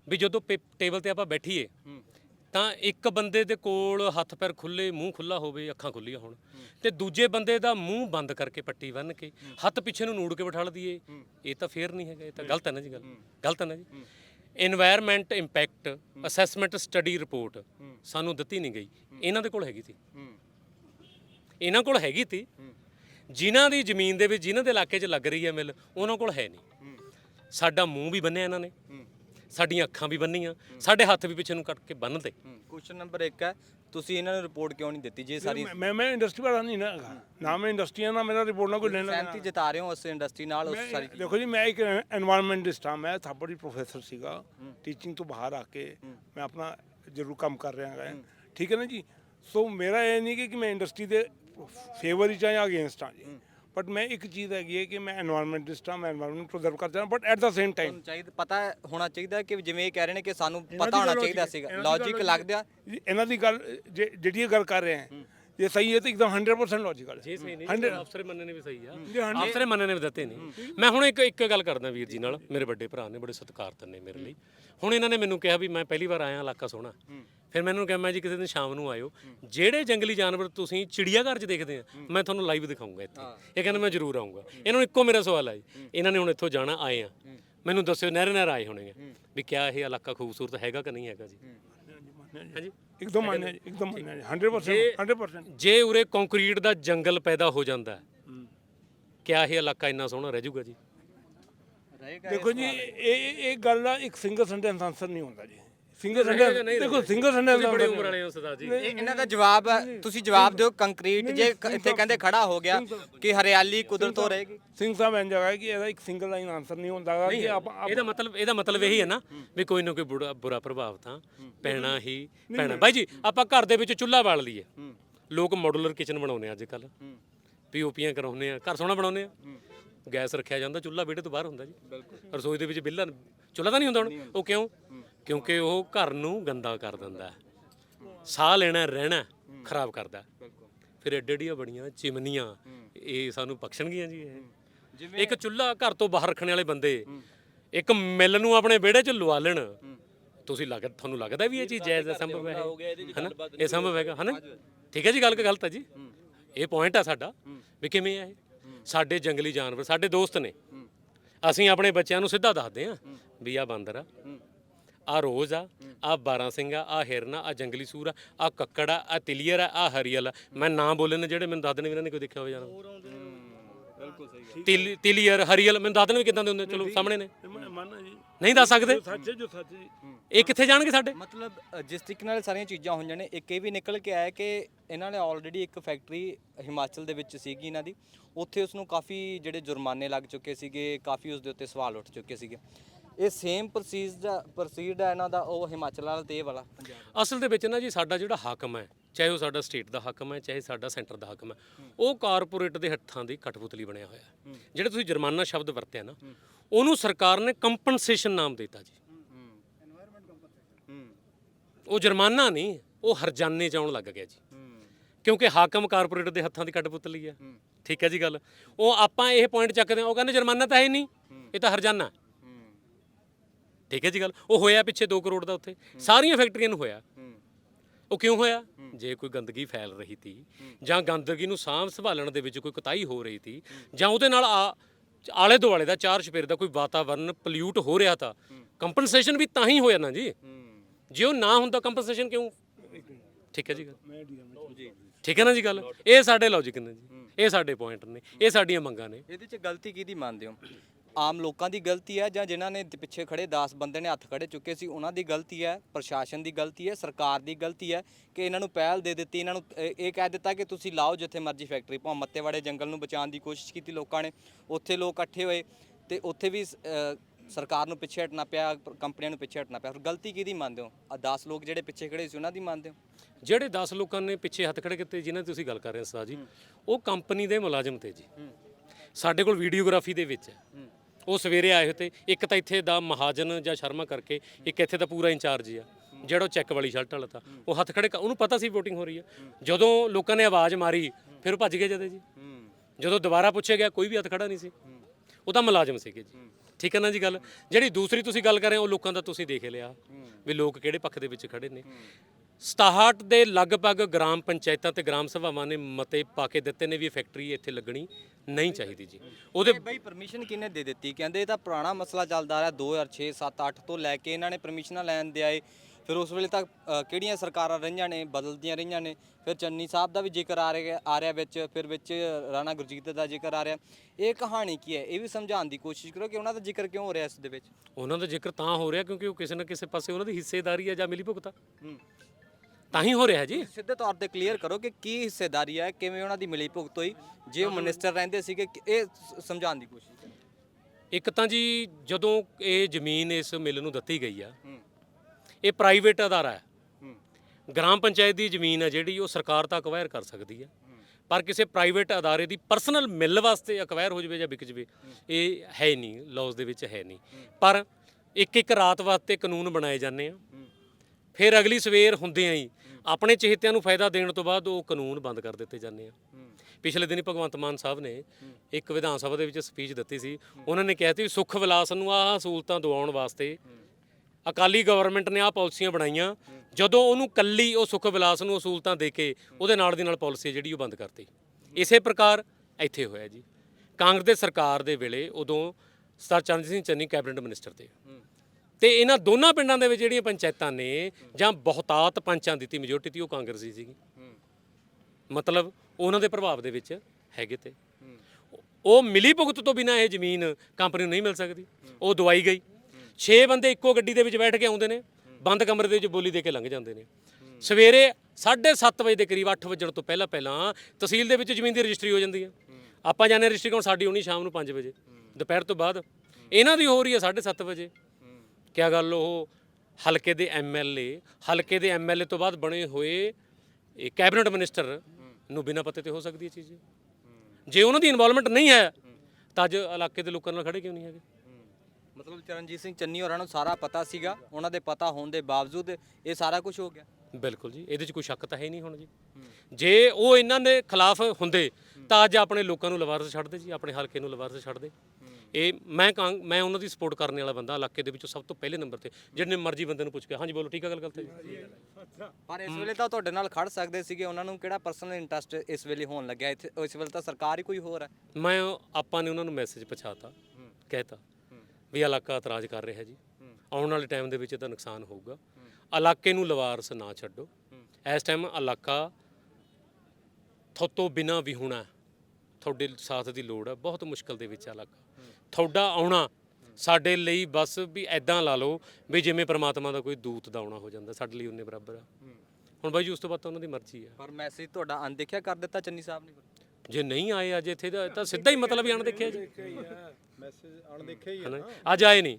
ਵੀ ਜਦੋਂ ਪੇ- ਟੇਬਲ ਤੇ ਆਪਾਂ ਬੈਠੀਏ ਤਾਂ ਇੱਕ ਬੰਦੇ ਦੇ ਕੋਲ ਹੱਥ ਪੈਰ ਖੁੱਲੇ ਮੂੰਹ ਖੁੱਲਾ ਹੋਵੇ ਅੱਖਾਂ ਖੁੱਲੀਆਂ ਹੋਣ। ਤੇ ਦੂਜੇ ਬੰਦੇ ਦਾ ਮੂੰਹ ਬੰਦ ਕਰਕੇ ਪੱਟੀ ਬੰਨ ਕੇ ਹੱਥ ਪਿੱਛੇ ਨੂੰ ਨੂੜ ਕੇ ਬਿਠਾ ਦਈਏ ਇਹ ਤਾਂ ਫੇਰ ਨਹੀਂ ਹੈਗਾ ਇਹ ਤਾਂ ਗਲਤ ਹੈ ਨਾ ਜੀ ਗੱਲ। ਗਲਤ ਹੈ ਨਾ ਜੀ। Environment impact assessment study report ਸਾਨੂੰ ਦਿੱਤੀ ਨਹੀਂ ਗਈ। ਇਹਨਾਂ ਦੇ ਕੋਲ ਹੈਗੀ ਸੀ। ਇਹਨਾਂ ਕੋਲ ਹੈਗੀ ਸੀ। ਜਿਨ੍ਹਾਂ ਦੀ ਜ਼ਮੀਨ ਦੇ ਵਿੱਚ ਜਿਨ੍ਹਾਂ ਦੇ ਇਲਾਕੇ 'ਚ ਲੱਗ ਰਹੀ ਹੈ ਮਿਲ ਉਹਨਾਂ ਕੋਲ ਹੈ ਨਹੀਂ। ਸਾਡਾ ਮੂੰਹ ਵੀ ਬੰਨਿਆ ਇਹਨਾਂ ਨੇ। ਸਾਡੀਆਂ ਅੱਖਾਂ ਵੀ ਬੰਨੀਆਂ ਸਾਡੇ ਹੱਥ ਵੀ ਪਿੱਛੇ ਨੂੰ ਕੱਟ ਬੰਨਦੇ ਕੁਐਸਚਨ ਨੰਬਰ 1 ਹੈ ਤੁਸੀਂ ਇਹਨਾਂ ਨੂੰ ਰਿਪੋਰਟ ਕਿਉਂ ਨਹੀਂ ਦਿੱਤੀ? ਜੇ ਸਾਰੀ ਮੈਂ ਮੈਂ ਇੰਡਸਟਰੀ ਵਾਲਾ ਨਹੀਂ ਨਾ ਨਾ ਮੈਂ ਇੰਡਸਟਰੀਆਂ ਨਾਲ ਮੇਰਾ ਰਿਪੋਰਟ ਨਾਲ ਕੋਈ ਲੈਣਾ ਦੇਣਾ। ਸਹਿਮਤੀ ਜਤਾ ਰਹੇ ਹੋ ਉਸ ਇੰਡਸਟਰੀ ਨਾਲ ਉਸ ਸਾਰੀ ਦੇਖੋ ਜੀ ਮੈਂ ਇੱਕ এনवायरमेंटਿਸਟ ਹਾਂ ਮੈਂ ਥਾਪੜੀ ਪ੍ਰੋਫੈਸਰ ਸੀਗਾ। ਟੀਚਿੰਗ ਤੋਂ ਬਾਹਰ ਆ ਕੇ ਮੈਂ ਆਪਣਾ ਜ਼ਰੂਰ ਕੰਮ ਕਰ ਰਿਹਾ ਹਾਂ। ਠੀਕ ਹੈ ਨਾ ਜੀ? ਸੋ ਮੇਰਾ ਇਹ ਨਹੀਂ ਕਿ ਮੈਂ ਇੰਡਸਟਰੀ ਦੇ ਫੇਵਰ 'ਚ ਆ ਜਾਂ ਅਗੇਂਸਟ ਹਾਂ ਜੀ। ਬਟ ਮੈਂ ਇੱਕ ਚੀਜ਼ ਹੈਗੀ ਹੈ ਕਿ ਮੈਂ এনवायरमेंटਿਸਟ ਹਾਂ ਮੈਂ এনवायरमेंट ਪ੍ਰੀਜ਼ਰਵ ਕਰਦਾ but at the same time ਚਾਹੀਦਾ ਪਤਾ ਹੋਣਾ ਚਾਹੀਦਾ ਕਿ ਜਿਵੇਂ ਇਹ ਕਹਿ ਰਹੇ ਨੇ ਕਿ ਸਾਨੂੰ ਪਤਾ ਹੋਣਾ ਚਾਹੀਦਾ ਸੀਗਾ ਲੌਜੀਕ ਲੱਗਦਾ। ਇਹਨਾਂ ਦੀ ਗੱਲ ਜਿਹੜੀ ਗੱਲ ਕਰ ਰਹੇ ਹਨ ਹੈ ਇਹ ਸਹੀ ਹੈ ਤਾਂ ਇੱਕਦਮ 100% ਲੌਜੀਕਲ ਜੇ ਸਹੀ ਨਹੀਂ 100 ਅਫਸਰੇ ਮੰਨਣੇ ਵੀ ਸਹੀ ਆ। ਅਫਸਰੇ ਮੰਨਣੇ ਵੀ ਦਿੱਤੇ ਨਹੀਂ ਮੈਂ ਹੁਣ ਇੱਕ ਇੱਕ ਗੱਲ ਕਰਦਾ ਵੀਰ ਜੀ ਨਾਲ ਮੇਰੇ ਵੱਡੇ ਭਰਾ ਨੇ ਬੜੇ ਸਤਿਕਾਰਤ ਨੇ ਮੇਰੇ ਲਈ ਹੁਣ ਇਹਨਾਂ ਨੇ ਮੈਨੂੰ ਕਿਹਾ ਵੀ ਮੈਂ ਪਹਿਲੀ ਵਾਰ ਆਇਆ ਇਲਾਕਾ ਸੋਹਣਾ ਫਿਰ ਮੈਨੂੰ ਕਿਹਾ ਮੈਂ ਜੀ ਕਿਸੇ ਦਿਨ ਸ਼ਾਮ ਨੂੰ ਆਇਓ ਜਿਹੜੇ ਜੰਗਲੀ ਜਾਨਵਰ ਤੁਸੀਂ ਚਿੜੀਆ ਘਰ 'ਚ ਦੇਖਦੇ ਆ ਮੈਂ ਤੁਹਾਨੂੰ ਲਾਈਵ ਦਿਖਾਉਂਗਾ ਇੱਥੇ ਇਹ ਕਹਿੰਦੇ ਮੈਂ ਜ਼ਰੂਰ ਆਉਂਗਾ ਇਹਨਾਂ ਨੂੰ ਇੱਕੋ ਮੇਰਾ ਸਵਾਲ ਹੈ ਜੀ ਇਹਨਾਂ ਨੇ ਹੁਣ ਇੱਥੋਂ ਜਾਣਾ ਆਏ ਆ ਮੈਨੂੰ ਦੱਸਿਓ ਨਹਿਰ ਨਹਿਰ ਆਏ ਹੋਣਗੇ ਵੀ ਕਿਆ ਇਹ ਇਲਾਕਾ ਖੂਬਸੂਰਤ ਹੈਗਾ ਕਿ ਨਹੀਂ ਹੈਗਾ ਜੀ ਹਾਂਜੀ। ਇੱਕਦਮ ਮੰਨਿਆ ਜੀ ਇੱਕਦਮ ਮੰਨਿਆ ਜੀ। 100% 100% ਜੇ ਉਰੇ ਕੰਕਰੀਟ ਦਾ ਜੰਗਲ ਪੈਦਾ ਹੋ ਜਾਂਦਾ ਹੈ, ਕਿਆ ਇਹ ਇਲਾਕਾ ਇੰਨਾ ਸੋਹਣਾ ਰਹਿ ਜਾਊਗਾ ਜੀ? ਰਹੇਗਾ ਦੇਖੋ ਜੀ ਇਹ ਇਹ ਇਹ ਗੱਲ ਦਾ ਇੱਕ ਸਿੰਗਲ ਸੈਂਟੈਂਸ ਆਨਸਰ ਨਹੀਂ ਹੁੰਦਾ ਜੀ। ਸਿੰਗਲ ਸੈਂਟੈਂਸ ਦੇਖੋ ਸਿੰਗਲ ਸੈਂਟੈਂਸ ਬੜੀ ਉਮਰ ਵਾਲੇ ਹੋ ਸਰਦਾਰ ਜੀ। ਇਹ- ਇਹਨਾਂ ਦਾ ਜਵਾਬ ਹੈ ਤੁਸੀਂ ਜਵਾਬ ਦਿਓ ਕੰਕਰੀਟ ਜੇ ਕ- ਇੱਥੇ ਕਹਿੰਦੇ ਖੜਾ ਹੋ ਗਿਆ ਕਿ ਹਰਿਆਲੀ ਕੁਦਰਤ ਹੋ ਰਹੇਗੀ। ਸਿੰਘ ਸਾਹਿਬ ਇੰਜ ਜਗ੍ਹਾ ਹੈ ਕਿ ਇਹਦਾ ਇੱਕ ਸਿੰਗਲ ਲਾਈਨ ਆਨਸਰ ਨਹੀਂ ਹੁੰਦਾਗਾ ਕਿ ਆਪ ਆਪ- ਇਹਦਾ ਮਤਲਬ ਇਹਦਾ ਮਤਲਬ ਇਹੀ ਹੈ ਨਾ ਵੀ ਕੋਈ ਨਾ ਕੋਈ ਬੁਰਾ ਬੁਰਾ ਪ੍ਰਭਾਵ ਤਾਂ ਪੈਣਾ ਹੀ ਪੈਣਾ। ਬਾਈ ਜੀ ਆਪਾਂ ਘਰ ਦੇ ਵਿੱਚ ਚੁੱਲ੍ਹਾ ਬਾਲ ਲਈਏ। ਲੋਕ ਮਾਡੂਲਰ ਕਿਚਨ ਬਣਾਉਂਦੇ ਆ ਅੱਜ ਕੱਲ ਪੀਓਪੀਆਂ ਕਰਾਉਂਦੇ ਆ ਘਰ ਸੋਹਣਾ ਬਣਾਉਂਦੇ ਆ। ਗੈਸ ਰੱਖਿਆ ਜਾਂਦਾ ਚੁੱਲ੍ਹਾ ਵਿਹੜੇ ਤੋਂ ਬਾਹਰ ਹੁੰਦਾ ਜੀ। ਰਸੋਈ ਦੇ ਵਿੱਚ ਬਿੱਲਾ ਚੁੱਲ੍ਹਾ ਤਾਂ ਨਹੀਂ ਹੁੰਦਾ ਹੁਣ। ਉਹ ਕਿਉਂ? ਕਿਉਂਕਿ ਉਹ ਘਰ ਨੂੰ ਗੰਦਾ ਕਰ ਦਿੰਦਾ ਹੈ। ਸਾਹ ਲੈਣਾ ਰਹਿਣਾ ਖਰਾਬ ਕਰਦਾ। ਫਿਰ ਏਡੇ ਏਡੀਆਂ ਬੜੀਆਂ ਚਿਮਨੀਆਂ ਇਹ ਸਾਨੂੰ ਬਖਸ਼ਣਗੀਆਂ ਜੀ ਇਹ। ਇੱਕ ਚੁੱਲ੍ਹਾ ਘਰ ਤੋਂ ਬਾਹਰ ਰੱਖਣ ਵਾਲੇ ਬੰਦੇ ਇੱਕ ਮਿੱਲ ਨੂੰ ਆਪਣੇ ਵਿਹੜੇ 'ਚ ਲਵਾ ਲੈਣ। ਤੁਸੀਂ ਲੱਗ ਤੁਹਾਨੂੰ ਲੱਗਦਾ ਵੀ ਇਹ ਚੀਜ਼ ਜਾਇਜ਼ ਹੈ ਸੰਭਵ ਹੈ? ਹਨਾ? ਇਹ ਸੰਭਵ ਹੈਗਾ ਹਨਾ? ਠੀਕ ਹੈ ਜੀ ਗੱਲ ਗਲਤ ਹੈ ਜੀ। ਇਹ ਪੁਆਇੰਟ ਆ ਸਾਡਾ ਵੀ ਕਿਵੇਂ ਆ ਇਹ? ਸਾਡੇ ਜੰਗਲੀ ਜਾਨਵਰ ਸਾਡੇ ਦੋਸਤ ਨੇ। ਅਸੀਂ ਆਪਣੇ ਬੱਚਿਆਂ ਨੂੰ ਸਿੱਧਾ ਦੱਸਦੇ ਆ ਵੀ ਆ ਬਾਂਦਰ ਆ। ਆ ਰੋਜ਼ ਆ ਆ 12 ਸਿੰਘ ਆ ਆ ਹਿਰਨ ਆ ਜੰਗਲੀ ਸੂਰ ਆ ਆ ਕੱਕੜ ਆ ਆ ਤਿਲੀਅਰ ਆ ਆ ਹਰੀਅਲ ਆ। ਮੈਂ ਨਾਂ ਬੋਲੇ ਨੇ ਜਿਹੜੇ ਮੈਨੂੰ ਦੱਸ ਦੇਣ ਵੀ ਇਹਨਾਂ ਨੇ ਕੋਈ ਦੇਖਿਆ ਹੋਵੇ ਜਾਨਵਰ ਬਿਲਕੁਲ ਸਹੀ ਤਿਲ ਤਿਲੀਅਰ ਹਰੀਅਲ ਮੈਨੂੰ ਦੱਸ ਦੇਣ ਵੀ ਕਿਦਾਂ ਦੇ ਹੁੰਦੇ ਚਲੋ ਸਾਹਮਣੇ ਨੇ। ਜੀ। ਨਹੀਂ ਦੱਸ ਸਕਦੇ? ਸੱਚ ਹੈ ਜੋ ਸੱਚ ਜੀ ਇਹ ਕਿੱਥੇ ਜਾਣਗੇ ਸਾਡੇ? ਮਤਲਬ ਅ, ਜਿਸ ਤਰੀਕੇ ਨਾਲ ਸਾਰੀਆਂ ਚੀਜ਼ਾਂ ਹੋਈਆਂ ਨੇ ਇੱਕ ਇਹ ਵੀ ਨਿਕਲ ਕੇ ਆਇਆ ਕਿ ਇਹਨਾਂ ਨੇ ਆਲਰੇਡੀ ਇੱਕ ਫੈਕਟਰੀ ਹਿਮਾਚਲ ਦੇ ਵਿੱਚ ਸੀਗੀ ਇਹਨਾਂ ਦੀ। ਉੱਥੇ ਉਸ ਨੂੰ ਕਾਫੀ ਜਿਹੜੇ ਜੁਰਮਾਨੇ ਲੱਗ ਚੁੱਕੇ ਸੀਗੇ ਕਾਫੀ ਉਸ ਦੇ ਉੱਤੇ ਸਵਾਲ ਉੱਠ ਚੁੱਕੇ ਸੀਗੇ। ਇਹ ਸੇਮ ਪ੍ਰੋਸੀਜ ਦਾ ਪ੍ਰੋਸੀਡ ਹੈ ਇਹਨਾਂ ਦਾ ਉਹ ਹਿਮਾਚਲ ਵਾਲਾ ਤੇ ਇਹ ਵਾਲਾ। ਅਸਲ ਦੇ ਵਿੱਚ ਨਾ ਜੀ ਸਾਡਾ ਜਿਹੜਾ ਹਾਕਮ ਹੈ ਚਾਹੇ ਉਹ ਸਾਡਾ ਸਟੇਟ ਦਾ ਹਾਕਮ ਹੈ ਚਾਹੇ ਸਾਡਾ ਸੈਂਟਰ ਦਾ ਹਾਕਮ ਹੈ ਉਹ ਕਾਰਪੋਰੇਟ ਦੇ ਹੱਥਾਂ ਦੀ ਕਠਪੁਤਲੀ ਬਣਿਆ ਹੋਇਆ ਹੈ। ਜਿਹੜੇ ਤੁਸੀਂ ਜੁਰਮਾਨਾ ਸ਼ਬਦ ਵਰਤਿਆ ਨਾ ਉਹਨੂੰ ਸਰਕਾਰ ਨੇ ਕੰਪਨਸੇਸ਼ਨ ਨਾਮ ਦਿੱਤਾ ਜੀ। ਉਹ ਜੁਰਮਾਨਾ ਨਹੀਂ ਉਹ ਹਰਜਾਨੇ ਚ ਆਉਣ ਲੱਗ ਗਿਆ ਜੀ। ਕਿਉਂਕਿ ਹਾਕਮ ਕਾਰਪੋਰੇਟ ਦੇ ਹੱਥਾਂ ਦੀ ਕਠਪੁਤਲੀ ਹੈ। ਠੀਕ ਹੈ ਜੀ ਗੱਲ। ਉਹ ਆਪਾਂ ਇਹ ਪੁਆਇੰਟ ਚੱਕਦੇ ਹਾਂ ਉਹ ਕਹਿੰਦੇ ਜੁਰਮਾਨਾ ਤਾਂ ਹੈ ਨਹੀਂ। ਇਹ ਤਾਂ ਹਰਜਾਨਾ ਹੈ। ਠੀਕ ਹੈ ਜੀ ਗੱਲ? ਉਹ ਹੋਇਆ ਪਿੱਛੇ 2 ਕਰੋੜ ਦਾ ਉੱਥੇ। ਸਾਰੀਆਂ ਫੈਕਟਰੀਆਂ ਨੂੰ ਹੋਇਆ। ਉਹ ਕਿਉਂ ਹੋਇਆ? ਜੇ ਕੋਈ ਗੰਦਗੀ ਫੈਲ ਰਹੀ ਸੀ ਜਾਂ ਗੰਦਗੀ ਨੂੰ ਸਾਂਭ ਸੰਭਾਲਣ ਦੇ ਵਿੱਚ ਕੋਈ ਕੁਤਾਹੀ ਹੋ ਰਹੀ ਸੀ ਜਾਂ ਉਹਦੇ ਨਾਲ ਆ- ਆਲੇ ਦੁਆਲੇ ਦਾ, ਚਾਰ ਛਪੇਰ ਦਾ ਕੋਈ ਵਾਤਾਵਰਨ ਪੋਲਿਊਟ ਹੋ ਰਿਹਾ ਤਾਂ ਕੰਪਨਸੇਸ਼ਨ ਵੀ ਤਾਂ ਹੀ ਹੋਇਆ ਨਾ ਜੀ। ਜੇ ਉਹ ਨਾ ਹੁੰਦਾ ਕੰਪਨਸੇਸ਼ਨ ਕਿਉਂ? ਠੀਕ ਹੈ ਜੀ ਗੱਲ? ਠੀਕ ਹੈ ਨਾ ਜੀ ਗੱਲ? ਇਹ ਸਾਡੇ ਲੌਜੀਕ ਨੇ ਜੀ। ਇਹ ਸਾਡੇ ਪੁਆਇੰਟ ਨੇ। ਇਹ ਸਾਡੀਆਂ ਮੰਗਾਂ ਨੇ। ਇਹਦੇ 'ਚ ਗਲਤੀ ਕਿਹਦੀ ਮੰਨਦੇ ਹੋ? ਆਮ ਲੋਕਾਂ ਦੀ ਗਲਤੀ ਹੈ ਜਾਂ ਜਿਨ੍ਹਾਂ ਨੇ ਪਿੱਛੇ ਖੜੇ 10 ਬੰਦੇ ਨੇ ਹੱਥ ਖੜੇ ਚੁੱਕੇ ਸੀ ਉਹਨਾਂ ਦੀ ਗਲਤੀ ਹੈ ਪ੍ਰਸ਼ਾਸਨ ਦੀ ਗਲਤੀ ਹੈ ਸਰਕਾਰ ਦੀ ਗਲਤੀ ਹੈ ਕਿ ਇਹਨਾਂ ਨੂੰ ਪਹਿਲ ਦੇ ਦਿੱਤੀ ਇਹਨਾਂ ਨੂੰ ਇਹ ਕਹਿ ਦਿੱਤਾ ਕਿ ਤੁਸੀਂ ਲਾਓ ਜਿੱਥੇ ਮਰਜ਼ੀ ਫੈਕਟਰੀ ਭਾਵੇਂ ਮੱਤੇਵਾੜੇ ਜੰਗਲ ਨੂੰ ਬਚਾਉਣ ਦੀ ਕੋਸ਼ਿਸ਼ ਕੀਤੀ ਲੋਕਾਂ ਨੇ ਉੱਥੇ ਲੋਕ ਇਕੱਠੇ ਹੋਏ ਤੇ ਉੱਥੇ ਵੀ ਸਰਕਾਰ ਨੂੰ ਪਿੱਛੇ ਹਟਣਾ ਪਿਆ ਕੰਪਨੀਆਂ ਨੂੰ ਪਿੱਛੇ ਹਟਣਾ ਪਿਆ ਫਿਰ ਗਲਤੀ ਕਿਹਦੀ ਮੰਨਦੇ ਹੋ? ਆ 10 ਲੋਕ ਜਿਹੜੇ ਪਿੱਛੇ ਖੜੇ ਸੀ ਉਹਨਾਂ ਦੀ ਮੰਨਦੇ ਹੋ? ਜਿਹੜੇ 10 ਲੋਕਾਂ ਨੇ ਪਿੱਛੇ ਹੱਥ ਖੜੇ ਕੀਤੇ ਜਿਨ੍ਹਾਂ ਦੀ ਤੁਸੀਂ ਗੱਲ ਕਰ ਰਹੇ ਹੋ ਸਰ ਜੀ ਉਹ ਕੰਪਨੀ ਦੇ ਮੁਲਾਜ਼ਮ ਤੇ ਜੀ। ਸਾਡੇ ਕੋਲ ਵੀਡੀਓਗ੍ਰਾਫੀ ਦੇ ਵਿੱਚ ਹੈ। ਉਹ ਸਵੇਰੇ ਆਏ ਹੋਏ ਤੇ ਇੱਕ ਤਾਂ ਇੱਥੇ ਦਾ ਮਹਾਜਨ ਜਾਂ ਸ਼ਰਮਾ ਕਰਕੇ, ਇੱਕ ਇੱਥੇ ਦਾ ਪੂਰਾ ਇੰਚਾਰਜ ਆ, ਜਿਹੜਾ ਉਹ ਚੈੱਕ ਵਾਲੀ ਸ਼ਰਟ ਵਾਲਾ ਤਾ। ਉਹ ਹੱਥ ਖੜੇ ਉਹਨੂੰ ਪਤਾ ਸੀ VOTING ਹੋ ਰਹੀ ਆ। ਜਦੋਂ ਲੋਕਾਂ ਨੇ ਆਵਾਜ਼ ਮਾਰੀ, ਫਿਰ ਉਹ ਭੱਜ ਗਏ ਜਦੇ ਜੀ। ਜਦੋਂ ਦੁਬਾਰਾ ਪੁੱਛਿਆ ਗਿਆ, ਕੋਈ ਵੀ ਹੱਥ ਖੜਾ ਨਹੀਂ ਸੀ। ਉਹ ਤਾਂ ਮੁਲਾਜ਼ਮ ਸੀਗੇ ਜੀ। ਠੀਕ ਹੈ ਨਾ ਜੀ ਗੱਲ? ਜਿਹੜੀ ਦੂਸਰੀ ਤੁਸੀਂ ਗੱਲ ਕਰ ਰਹੇ ਹੋ, ਉਹ ਲੋਕਾਂ ਦਾ ਤੁਸੀਂ ਦੇਖ ਲਿਆ। ਵੀ ਲੋਕ ਕਿਹੜੇ ਪੱਖ ਦੇ ਵਿੱਚ ਖੜੇ ਨੇ। 67 ਦੇ ਲਗਭਗ ਗ੍ਰਾਮ ਪੰਚਾਇਤਾਂ ਤੇ ਗ੍ਰਾਮ ਸਭਾਵਾਂ ਨੇ ਮਤੇ ਪਾ ਕੇ ਦਿੱਤੇ ਨੇ ਵੀ ਫੈਕਟਰੀ ਇੱਥੇ ਲੱਗਣੀ ਨਹੀਂ ਚਾਹੀਦੀ ਜੀ। ਉਹਦੇ ਬਈ ਪਰਮਿਸ਼ਨ ਕਿਹਨੇ ਦੇ ਦਿੱਤੀ? ਕਹਿੰਦੇ ਇਹ ਤਾਂ ਪੁਰਾਣਾ ਮਸਲਾ ਚੱਲਦਾ ਰਿਹਾ 2006 7 8 ਤੋਂ ਲੈ ਕੇ ਇਹਨਾਂ ਨੇ ਪਰਮਿਸ਼ਨਾਂ ਲੈਣ ਦੇ ਆਏ। ਫਿਰ ਉਸ ਵੇਲੇ ਤੱਕ ਅ, ਕਿਹੜੀਆਂ ਸਰਕਾਰਾਂ ਰਹੀਆਂ ਨੇ? ਬਦਲਦੀਆਂ ਰਹੀਆਂ ਨੇ। ਫਿਰ ਚੰਨੀ ਸਾਹਿਬ ਦਾ ਵੀ ਜ਼ਿਕਰ ਆ ਰਿਹਾ ਆ ਰਿਹਾ ਵਿੱਚ। ਫਿਰ ਵਿੱਚ ਰਾਣਾ ਗੁਰਜੀਤ ਦਾ ਜ਼ਿਕਰ ਆ ਰਿਹਾ। ਇਹ ਕਹਾਣੀ ਕੀ ਹੈ? ਇਹ ਵੀ ਸਮਝਾਉਣ ਦੀ ਕੋਸ਼ਿਸ਼ ਕਰੋ ਕਿ ਉਹਨਾਂ ਦਾ ਜ਼ਿਕਰ ਕਿਉਂ ਹੋ ਰਿਹਾ ਇਸ ਦੇ ਵਿੱਚ? ਉਹਨਾਂ ਦਾ ਜ਼ਿਕਰ ਤਾਂ ਹੋ ਰਿਹਾ ਕਿਉਂਕਿ ਉਹ ਕਿਸੇ ਨਾ ਕਿਸੇ ਪਾਸੇ ਉਹਨਾਂ ਦੀ ਹਿੱਸੇਦਾਰੀ ਹੈ ਜਾਂ ਮਿਲੀ ਭੁਗਤਾ ਤਾਂ ਹੀ ਹੋ ਰਿਹਾ ਜੀ। ਸਿੱਧੇ ਤੌਰ ਤੇ ਕਲੀਅਰ ਕਰੋ ਕਿ ਕੀ ਹਿੱਸੇਦਾਰੀ ਹੈ ਕਿਵੇਂ ਉਹਨਾਂ ਦੀ ਮਿਲੀ ਭੁਗਤ ਹੋਈ ਜੇ ਉਹ ਮਿਨਿਸਟਰ ਰਹਿੰਦੇ ਸੀਗੇ ਕਿ ਇਹ ਸਮਝਾਉਣ ਦੀ ਕੋਸ਼ਿਸ਼ ਕਰੋ। ਇੱਕ ਤਾਂ ਜੀ ਜਦੋਂ ਇਹ ਜ਼ਮੀਨ ਇਸ ਮਿਲ ਨੂੰ ਦਿੱਤੀ ਗਈ ਆ ਇਹ ਪ੍ਰਾਈਵੇਟ ਅਦਾਰਾ ਹੈ। ਹੂੰ। ਗ੍ਰਾਮ ਪੰਚਾਇਤ ਦੀ ਜ਼ਮੀਨ ਹੈ ਜਿਹੜੀ ਉਹ ਸਰਕਾਰ ਤਾਂ ਅਕਵਾਇਰ ਕਰ ਸਕਦੀ ਹੈ। ਪਰ ਕਿਸੇ ਪ੍ਰਾਈਵੇਟ ਅਦਾਰੇ ਦੀ ਪਰਸਨਲ ਮਿਲ ਵਾਸਤੇ ਅਕਵਾਇਰ ਹੋ ਜਵੇ ਜਾਂ ਵਿਕ ਜਵੇ ਇਹ ਹੈ ਨਹੀਂ ਲਾਜ਼ ਦੇ ਵਿੱਚ ਹੈ ਨਹੀਂ। ਪਰ ਇੱਕ ਇੱਕ ਰਾਤ ਵਾਸਤੇ ਕਾਨੂੰਨ ਬਣਾਏ ਜਾਂਦੇ ਆ। ਫਿਰ ਅਗਲੀ ਸਵੇਰ ਹੁੰਦਿਆਂ ਹੀ ਆਪਣੇ ਚਹੇਤਿਆਂ ਨੂੰ ਫਾਇਦਾ ਦੇਣ ਤੋਂ ਬਾਅਦ ਉਹ ਕਾਨੂੰਨ ਬੰਦ ਕਰ ਦਿੱਤੇ ਜਾਂਦੇ ਆ। ਪਿਛਲੇ ਦਿਨੀ ਭਗਵੰਤ ਮਾਨ ਸਾਹਿਬ ਨੇ ਇੱਕ ਵਿਧਾਨ ਸਭਾ ਦੇ ਵਿੱਚ ਸਪੀਚ ਦਿੱਤੀ ਸੀ। ਉਹਨਾਂ ਨੇ ਕਿਹਾ ਸੀ ਵੀ ਸੁੱਖ ਵਿਲਾਸ ਨੂੰ ਆਹ ਸਹੂਲਤਾਂ ਦਿਵਾਉਣ ਵਾਸਤੇ ਅਕਾਲੀ ਗਵਰਨਮੈਂਟ ਨੇ ਆਹ ਪਾਲਿਸੀਆਂ ਬਣਾਈਆਂ। ਜਦੋਂ ਉਹਨੂੰ ਕੱਲੀ ਉਹ ਸੁੱਖ ਵਿਲਾਸ ਨੂੰ ਸਹੂਲਤਾਂ ਦੇ ਕੇ ਉਹਦੇ ਨਾਲ ਦੀ ਨਾਲ ਪਾਲਿਸੀ ਜਿਹੜੀ ਉਹ ਬੰਦ ਕਰਤੀ। ਇਸੇ ਪ੍ਰਕਾਰ ਇੱਥੇ ਹੋਇਆ ਜੀ। ਕਾਂਗਰਸ ਦੇ ਸਰਕਾਰ ਦੇ ਵੇਲੇ ਉਦੋਂ sir Charanjit Singh Channi cabinet minister ਤੇ। ਤੇ ਇਹਨਾਂ ਦੋਨਾਂ ਪਿੰਡਾਂ ਦੇ ਵਿੱਚ ਜਿਹੜੀਆਂ ਪੰਚਾਇਤਾਂ ਨੇ ਜਾਂ ਬਹੁਤਾਤ ਪੰਚਾਂ ਦਿੱਤੀ ਮੈਜੋਰਟੀ ਤੀ, ਉਹ ਕਾਂਗਰਸੀ ਸੀਗੀ। ਮਤਲਬ ਉਹਨਾਂ ਦੇ ਪ੍ਰਭਾਵ ਦੇ ਵਿੱਚ ਹੈਗੇ ਤੇ। ਉਹ ਮਿਲੀ ਭੁਗਤ ਤੋਂ ਬਿਨਾ ਇਹ ਜ਼ਮੀਨ ਕੰਪਨੀ ਨੂੰ ਨਹੀਂ ਮਿਲ ਸਕਦੀ। ਉਹ ਦਵਾਈ ਗਈ। 6 ਬੰਦੇ ਇੱਕੋ ਗੱਡੀ ਦੇ ਵਿੱਚ ਬੈਠ ਕੇ ਆਉਂਦੇ ਨੇ। ਬੰਦ ਕਮਰੇ ਦੇ ਵਿੱਚ ਬੋਲੀ ਦੇ ਕੇ ਲੰਘ ਜਾਂਦੇ ਨੇ। ਸਵੇਰੇ 7:30 ਵਜੇ ਦੇ ਕਰੀਬ 8 ਵਜਣ ਤੋਂ ਪਹਿਲਾਂ ਪਹਿਲਾਂ ਤਹਿਸੀਲ ਦੇ ਵਿੱਚ ਜ਼ਮੀਨ ਦੀ ਰਜਿਸਟਰੀ ਹੋ ਜਾਂਦੀ ਹੈ। ਆਪਾਂ ਜਾਂਦੇ ਰਜਿਸਟਰੀ ਕੋਲ ਸਾਡੀ ਹੋਣੀ ਸ਼ਾਮ ਨੂੰ 5 ਵਜੇ। ਦੁਪਹਿਰ ਤੋਂ ਬਾਅਦ। ਇਹਨਾਂ ਦੀ ਹੋ ਰਹੀ ਹੈ 7:30 ਵਜੇ। ਕਿਆ ਗੱਲ ਉਹ ਹਲਕੇ ਦੇ ਐਮਐਲਏ ਹਲਕੇ ਦੇ ਐਮਐਲਏ ਤੋਂ ਬਾਅਦ ਬਣੇ ਹੋਏ ਇਹ ਕੈਬਨਿਟ ਮਿਨਿਸਟਰ ਨੂੰ ਬਿਨਾਂ ਪਤੇ ਤੇ ਹੋ ਸਕਦੀ ਹੈ ਚੀਜ਼? ਜੇ ਉਹਨਾਂ ਦੀ ਇਨਵੋਲਵਮੈਂਟ ਨਹੀਂ ਹੈ ਤਾਂ ਅੱਜ ਇਲਾਕੇ ਦੇ ਲੋਕਾਂ ਨਾਲ ਖੜੇ ਕਿਉਂ ਨਹੀਂ ਹੈਗੇ? ਮਤਲਬ ਚਰਨਜੀਤ ਸਿੰਘ ਚੰਨੀ ਹੋਰਾਂ ਨੂੰ ਸਾਰਾ ਪਤਾ ਸੀਗਾ ਉਹਨਾਂ ਦੇ ਪਤਾ ਹੋਣ ਦੇ ਬਾਵਜੂਦ ਇਹ ਸਾਰਾ ਕੁਝ ਹੋ ਗਿਆ। ਬਿਲਕੁਲ ਜੀ ਇਹਦੇ 'ਚ ਕੋਈ ਸ਼ੱਕ ਤਾਂ ਹੈ ਨਹੀਂ ਹੁਣ ਜੀ। ਜੇ ਉਹ ਇਹਨਾਂ ਦੇ ਖਿਲਾਫ ਹੁੰਦੇ ਤਾਂ ਅੱਜ ਆਪਣੇ ਲੋਕਾਂ ਨੂੰ ਲਵਾਰਸ ਛੱਡਦੇ ਜੀ ਆਪਣੇ ਹਲਕੇ ਨੂੰ ਲਵਾਰਸ ਛੱਡਦੇ ਇਹ ਮੈਂ ਕਾਂ ਮੈਂ ਉਹਨਾਂ ਦੀ ਸਪੋਰਟ ਕਰਨ ਵਾਲਾ ਬੰਦਾ ਇਲਾਕੇ ਦੇ ਵਿੱਚੋਂ ਸਭ ਤੋਂ ਪਹਿਲੇ ਨੰਬਰ ਤੇ ਜਿਹੜੇ ਮਰਜ਼ੀ ਬੰਦੇ ਨੂੰ ਪੁੱਛ ਕੇ ਹਾਂਜੀ ਬੋਲੋ ਠੀਕ ਆ ਗੱਲ ਗਲਤ ਹੈ ਜੀ। ਪਰ ਇਸ ਵੇਲੇ ਤਾਂ ਤੁਹਾਡੇ ਨਾਲ ਖੜ ਸਕਦੇ ਸੀਗੇ ਉਹਨਾਂ ਨੂੰ ਕਿਹੜਾ ਪਰਸਨਲ ਇੰਟਰਸਟ ਇਸ ਵੇਲੇ ਹੋਣ ਲੱਗਿਆ? ਇੱਥੇ ਇਸ ਵੇਲੇ ਤਾਂ ਸਰਕਾਰ ਹੀ ਕੋਈ ਹੋਰ ਹੈ। ਮੈਂ ਆਪਾਂ ਨੇ ਉਹਨਾਂ ਨੂੰ ਮੈਸੇਜ ਪਹੁੰਚਾਤਾ ਕਹਿਤਾ ਵੀ ਇਲਾਕਾ ਇਤਰਾਜ਼ ਕਰ ਰਿਹਾ ਜੀ। ਆਉਣ ਵਾਲੇ ਟਾਈਮ ਦੇ ਵਿੱਚ ਇਹਦਾ ਨੁਕਸਾਨ ਹੋਊਗਾ। ਇਲਾਕੇ ਨੂੰ ਲਵਾਰਸ ਨਾ ਛੱਡੋ। ਇਸ ਟਾਈਮ ਇਲਾਕਾ ਥੋਤੋਂ ਬਿਨਾ ਵੀ ਹੋਣਾ ਤੁਹਾਡੇ ਸਾਥ ਦੀ ਲੋੜ ਹੈ ਬਹੁਤ ਮੁਸ਼ਕਲ ਦੇ ਵਿੱਚ ਹੈ ਇਲਾਕਾ। ਤੁਹਾਡਾ ਆਉਣਾ ਸਾਡੇ ਲਈ ਬਸ ਵੀ ਐਦਾਂ ਲਾ ਲਓ ਵੀ ਜਿਵੇਂ ਪ੍ਰਮਾਤਮਾ ਦਾ ਕੋਈ ਦੂਤ ਦਾ ਆਉਣਾ ਹੋ ਜਾਂਦਾ ਸਾਡੇ ਲਈ ਉਹਨੇ ਬਰਾਬਰ ਆ। ਹੁਣ ਬਾਈ ਜੀ ਉਸ ਤੋਂ ਬਾਅਦ ਤਾਂ ਉਹਨਾਂ ਦੀ ਮਰਜ਼ੀ ਆ। ਪਰ ਮੈਸੇਜ ਤੁਹਾਡਾ ਅਣਦੇਖਿਆ ਕਰ ਦਿੱਤਾ ਚੰਨੀ ਸਾਹਿਬ ਨੇ। ਜੇ ਨਹੀਂ ਆਏ ਅੱਜ ਇੱਥੇ ਤਾਂ ਸਿੱਧਾ ਹੀ ਮਤਲਬ ਹੀ ਅਣਦੇਖਿਆ ਜੀ। ਮੈਸੇਜ ਅਣਦੇਖਿਆ ਹੀ ਹਨਾ? ਅੱਜ ਆਏ ਨਹੀਂ।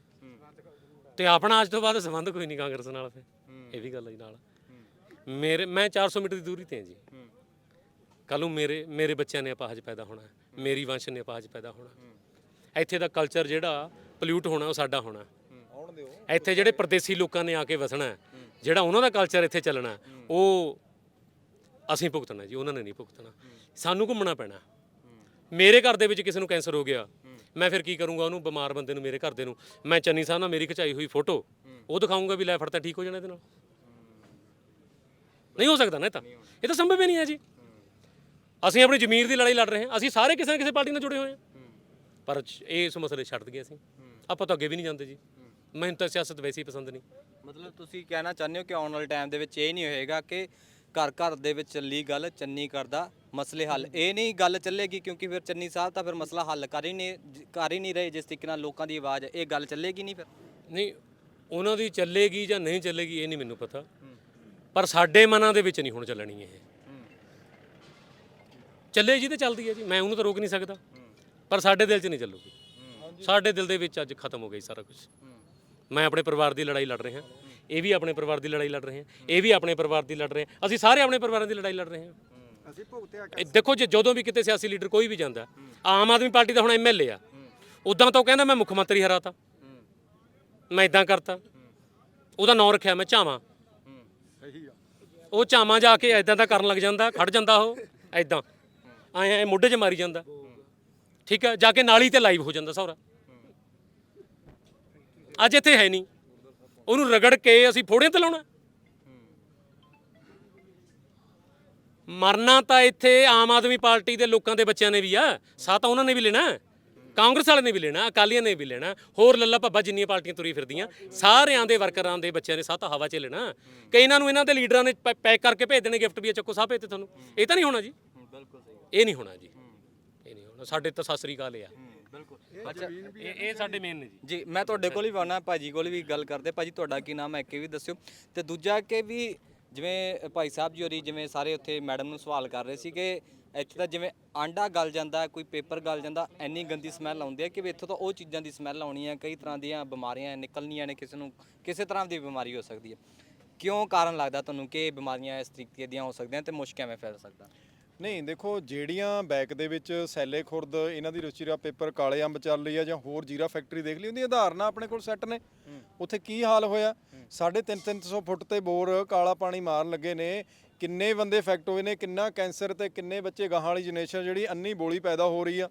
ਤੇ ਆਪਣਾ ਅੱਜ ਤੋਂ ਬਾਅਦ ਸੰਬੰਧ ਕੋਈ ਨਹੀਂ ਕਾਂਗਰਸ ਨਾਲ ਫਿਰ। ਇਹ ਵੀ ਗੱਲ ਹੈ ਨਾਲ। ਮੇਰੇ ਮੈਂ 400 ਮੀਟਰ ਦੀ ਦੂਰੀ ਤੇ ਹਾਂ ਜੀ। ਕੱਲ ਨੂੰ ਮੇਰੇ ਮੇਰੇ ਬੱਚਿਆਂ ਨੇ ਅਪਾਹਜ ਪੈਦਾ ਹੋਣਾ। ਹੈ, ਮੇਰੀ ਵੰਸ਼ ਨੇ ਅਪਾਹਜ ਪੈਦਾ ਹੋਣਾ। ਇੱਥੇ ਦਾ ਕਲਚਰ ਜਿਹੜਾ ਪੋਲਿਊਟ ਹੋਣਾ ਉਹ ਸਾਡਾ ਹੋਣਾ। ਆਉਣ ਦਿਓ। ਇੱਥੇ ਜਿਹੜੇ ਪਰਦੇਸੀ ਲੋਕਾਂ ਨੇ ਆ ਕੇ ਵਸਣਾ ਜਿਹੜਾ ਉਹਨਾਂ ਦਾ ਕਲਚਰ ਇੱਥੇ ਚੱਲਣਾ ਉਹ ਅਸੀਂ ਭੁਗਤਣਾ ਜੀ ਉਹਨਾਂ ਨੇ ਨਹੀਂ ਭੁਗਤਣਾ। ਸਾਨੂੰ ਘੁੰਮਣਾ ਪੈਣਾ। ਮੇਰੇ ਘਰ ਦੇ ਵਿੱਚ ਕਿਸੇ ਨੂੰ ਕੈਂਸਰ ਹੋ ਗਿਆ ਮੈਂ ਫਿਰ ਕੀ ਕਰੂੰਗਾ ਉਹਨੂੰ ਬਿਮਾਰ ਬੰਦੇ ਨੂੰ ਮੇਰੇ ਘਰ ਦੇ ਨੂੰ। ਮੈਂ ਚੰਨੀ ਸਾਹਿਬ ਨਾਲ ਮੇਰੀ ਖਿਚਾਈ ਹੋਈ ਫੋਟੋ ਉਹ ਦਿਖਾਉਂਗਾ ਵੀ ਲੈ ਫੜ ਤਾਂ ਠੀਕ ਹੋ ਜਾਣਾ ਇਹਦੇ ਨਾਲ। ਨਹੀਂ ਹੋ ਸਕਦਾ ਨਾ ਇਹ ਤਾਂ। ਇਹ ਤਾਂ ਸੰਭਵ ਹੀ ਨਹੀਂ ਹੈ ਜੀ। ਅਸੀਂ ਆਪਣੀ ਜ਼ਮੀਰ ਦੀ ਲੜਾਈ ਲੜ ਰਹੇ ਹਾਂ ਅਸੀਂ ਸਾਰੇ ਕਿਸੇ ਨਾ ਕਿਸੇ ਪਾਰਟੀ ਨਾਲ ਜੁੜੇ ਹੋਏ ਹਾਂ। ਪਰ ਚ- ਇਸ ਮਸਲੇ ਛੱਡ ਦਈਏ ਅਸੀਂ। ਆਪਾਂ ਤਾਂ ਅੱਗੇ ਵੀ ਨਹੀਂ ਜਾਂਦੇ ਜੀ। ਮੈਨੂੰ ਤਾਂ ਸਿਆਸਤ ਵੈਸੇ ਹੀ ਪਸੰਦ ਨਹੀਂ। ਮਤਲਬ ਤੁਸੀਂ ਕਹਿਣਾ ਚਾਹੁੰਦੇ ਹੋ ਕਿ ਆਉਣ ਵਾਲੇ ਟਾਈਮ ਦੇ ਵਿੱਚ ਇਹ ਨਹੀਂ ਹੋਏਗਾ ਕਿ ਘਰ ਘਰ ਦੇ ਵਿੱਚ ਚੱਲੀ ਗੱਲ ਚੰਨੀ ਕਰਦਾ ਮਸਲੇ ਹੱਲ। ਇਹ ਨਹੀਂ ਗੱਲ ਚੱਲੇਗੀ ਕਿਉਂਕਿ ਫਿਰ ਚੰਨੀ ਸਾਹਿਬ ਤਾਂ ਫਿਰ ਮਸਲਾ ਹੱਲ ਕਰ ਹੀ ਨਹੀਂ ਕਰ ਹੀ ਨਹੀਂ ਰਹੇ ਜਿਸ ਤਰੀਕੇ ਨਾਲ ਲੋਕਾਂ ਦੀ ਆਵਾਜ਼ ਹੈ। ਇਹ ਗੱਲ ਚੱਲੇਗੀ ਨਹੀਂ ਫਿਰ? ਨਹੀਂ ਉਹਨਾਂ ਦੀ ਚੱਲੇਗੀ ਜਾਂ ਨਹੀਂ ਚੱਲੇਗੀ ਇਹ ਨਹੀਂ ਮੈਨੂੰ ਪਤਾ। ਪਰ ਸਾਡੇ ਮਨਾਂ ਦੇ ਵਿੱਚ ਨਹੀਂ ਹੁਣ ਚੱਲਣੀ ਇਹ। ਚੱਲੇ ਜੀ ਤੇ ਚੱਲਦੀ ਹੈ ਜੀ। ਮੈਂ ਉਹਨੂੰ ਤਾਂ ਰੋਕ ਨਹੀਂ ਸਕਦਾ। ਪਰ ਸਾਡੇ ਦਿਲ 'ਚ ਨਹੀਂ ਚੱਲੂਗੀ। ਸਾਡੇ ਦਿਲ ਦੇ ਵਿੱਚ ਅੱਜ ਖਤਮ ਹੋ ਗਈ ਸਾਰਾ ਕੁਝ ਮੈਂ ਆਪਣੇ ਪਰਿਵਾਰ ਦੀ ਲੜਾਈ ਲੜ ਰਿਹਾ। ਇਹ ਵੀ ਆਪਣੇ ਪਰਿਵਾਰ ਦੀ ਲੜਾਈ ਲੜ ਰਹੇ ਹਾਂ। ਇਹ ਵੀ ਆਪਣੇ ਪਰਿਵਾਰ ਦੀ ਲੜ ਰਹੇ ਹਾਂ। ਅਸੀਂ ਸਾਰੇ ਆਪਣੇ ਪਰਿਵਾਰਾਂ ਦੀ ਲੜਾਈ ਲੜ ਰਹੇ ਹਾਂ। ਅਸੀਂ ਭੁਗਤਿਆ ਇਹ ਦੇਖੋ ਜੇ ਜਦੋਂ ਵੀ ਕਿਤੇ ਸਿਆਸੀ ਲੀਡਰ ਕੋਈ ਵੀ ਜਾਂਦਾ ਆਮ ਆਦਮੀ ਪਾਰਟੀ ਦਾ ਹੁਣ ਐਮਐਲਏ ਆ। ਉਦਾਂ ਤਾਂ ਉਹ ਕਹਿੰਦਾ ਮੈਂ ਮੁੱਖ ਮੰਤਰੀ ਹਰਾਤਾ। ਮੈਂ ਇਦਾਂ ਕਰਤਾ। ਉਹਦਾ ਨਾਂ ਰੱਖਿਆ ਮੈਂ ਝਾਵਾਂ। ਸਹੀ ਆ। ਉਹ ਝਾਵਾਂ ਜਾ ਕੇ ਇਦਾਂ ਦਾ ਕਰਨ ਲੱਗ ਜਾਂਦਾ ਖੜ ਜਾਂਦਾ ਉਹ ਇਦਾਂ ਐ ਐ ਮੁੱਢੇ 'ਚ ਮਾਰੀ ਜਾਂਦਾ। ਠੀਕ ਹੈ, ਜਾ ਕੇ ਨਾਲੀ ਤੇ ਲਾਈਵ ਹੋ ਜਾਂਦਾ ਸੌਰਾ ਅੱਜ ਇੱਥੇ ਹੈ ਨਹੀਂ। ਉਹਨੂੰ ਰਗੜ ਕੇ ਅਸੀਂ ਫੋੜਿਆਂ ਤੇ ਲਾਉਣਾ। ਮਰਨਾ ਤਾਂ ਇੱਥੇ ਆਮ ਆਦਮੀ ਪਾਰਟੀ ਦੇ ਲੋਕਾਂ ਦੇ ਬੱਚਿਆਂ ਨੇ ਵੀ ਆ। ਸਾਹ ਤਾਂ ਉਹਨਾਂ ਨੇ ਵੀ ਲੈਣਾ। ਕਾਂਗਰਸ ਵਾਲੇ ਨੇ ਵੀ ਲੈਣਾ, ਅਕਾਲੀਆਂ ਨੇ ਵੀ ਲੈਣਾ। ਹੋਰ ਲੱਲਾ ਭੱਬਾ ਜਿੰਨੀਆਂ ਪਾਰਟੀਆਂ ਤੁਰੀ ਫਿਰਦੀਆਂ, ਸਾਰਿਆਂ ਦੇ ਵਰਕਰਾਂ ਦੇ ਬੱਚਿਆਂ ਨੇ ਸਾਹ ਤਾਂ ਹਵਾ 'ਚ ਲੈਣਾ। ਕਈ ਇਹਨਾਂ ਨੂੰ ਇਹਨਾਂ ਦੇ ਲੀਡਰਾਂ ਨੇ ਪੈ- ਪੈਕ ਕਰਕੇ ਭੇਜ ਦੇਣੇ, ਗਿਫਟ ਵੀ ਇਹ ਚੱਕੋ ਸਾਹ ਭੇਜਤੇ ਤੁਹਾਨੂੰ। ਇਹ ਤਾਂ ਨਹੀਂ ਹੋਣਾ ਜੀ। ਬਿਲਕੁਲ ਸਹੀ ਇਹ ਨਹੀਂ ਹੋਣਾ ਜੀ। ਸਾਡੇ ਤਾਂ ਸਤਿ ਸ੍ਰੀ ਅਕਾਲ ਆ। ਬਿਲਕੁਲ। ਅੱਛਾ ਇਹ ਇਹ ਸਾਡੇ ਮੇਨ ਨੇ ਜੀ। ਜੀ ਮੈਂ ਤੁਹਾਡੇ ਕੋਲ ਹੀ ਆਉਣਾ ਭਾਜੀ ਕੋਲ ਵੀ ਗੱਲ ਕਰਦੇ। ਭਾਜੀ ਤੁਹਾਡਾ ਕੀ ਨਾਮ ਹੈ ਇਹ ਵੀ ਦੱਸਿਓ। ਤੇ ਦੂਜਾ ਕਿ ਵੀ ਜਿਵੇਂ ਭਾਈ ਸਾਹਿਬ ਜੀ ਹੋਰੀ ਜਿਵੇਂ ਸਾਰੇ ਉੱਥੇ ਮੈਡਮ ਨੂੰ ਸਵਾਲ ਕਰ ਰਹੇ ਸੀ ਕਿ ਇੱਥੇ ਤਾਂ ਜਿਵੇਂ ਆਂਡਾ ਗਲ ਜਾਂਦਾ ਕੋਈ ਪੇਪਰ ਗਲ ਜਾਂਦਾ ਇੰਨੀ ਗੰਦੀ ਸਮੈਲ ਆਉਂਦੀ ਹੈ ਕਿ ਵੀ ਇੱਥੋਂ ਤਾਂ ਉਹ ਚੀਜ਼ਾਂ ਦੀ ਸਮੈਲ ਆਉਣੀ ਹੈ ਕਈ ਤਰ੍ਹਾਂ ਦੀਆਂ ਬਿਮਾਰੀਆਂ ਨਿਕਲਣੀਆਂ ਨੇ ਕਿਸੇ ਨੂੰ ਕਿਸੇ ਤਰ੍ਹਾਂ ਦੀ ਬਿਮਾਰੀ ਹੋ ਸਕਦੀ ਹੈ। ਕਿਉਂ ਕਾਰਨ ਲੱਗਦਾ ਤੁਹਾਨੂੰ ਕਿ ਇਹ ਬਿਮਾਰੀਆਂ ਇਸ ਤਰੀਕੇ ਦੀਆਂ ਹੋ ਸਕਦੀਆਂ ਤੇ ਮੁਸ਼ਕ ਕਿਵੇਂ ਫੈਲ ਸਕਦਾ? ਨਹੀਂ ਦੇਖੋ ਜਿਹੜੀਆਂ ਬੈਕ ਦੇ ਵਿੱਚ ਸੈਲੇ ਖੁਰਦ ਇਹਨਾਂ ਦੀ ਰੁਚੀਰਾ ਪੇਪਰ ਕਾਲੇ ਅੰਬ ਚੱਲ ਰਹੀ ਆ ਜਾਂ ਹੋਰ ਜੀਰਾ ਫੈਕਟਰੀ ਦੇਖ ਲਈ ਉਹਦੀ ਉਦਾਹਰਨਾਂ ਆਪਣੇ ਕੋਲ ਸੈੱਟ ਨੇ। ਉੱਥੇ ਕੀ ਹਾਲ ਹੋਇਆ? ਸਾਢੇ ਤਿੰਨ 300 ਫੁੱਟ ਤੇ ਬੋਰ ਕਾਲਾ ਪਾਣੀ ਮਾਰਨ ਲੱਗੇ ਨੇ। ਕਿੰਨੇ ਬੰਦੇ ਇਫੈਕਟ ਹੋਏ ਨੇ ਕਿੰਨਾ ਕੈਂਸਰ ਤੇ ਕਿੰਨੇ ਬੱਚੇ ਗਾਹਾਂ ਵਾਲੀ ਜਨਰੇਸ਼ਨ ਜਿਹੜੀ ਅੰਨੀ ਬੋਲੀ ਪੈਦਾ ਹੋ ਰਹੀ ਆ।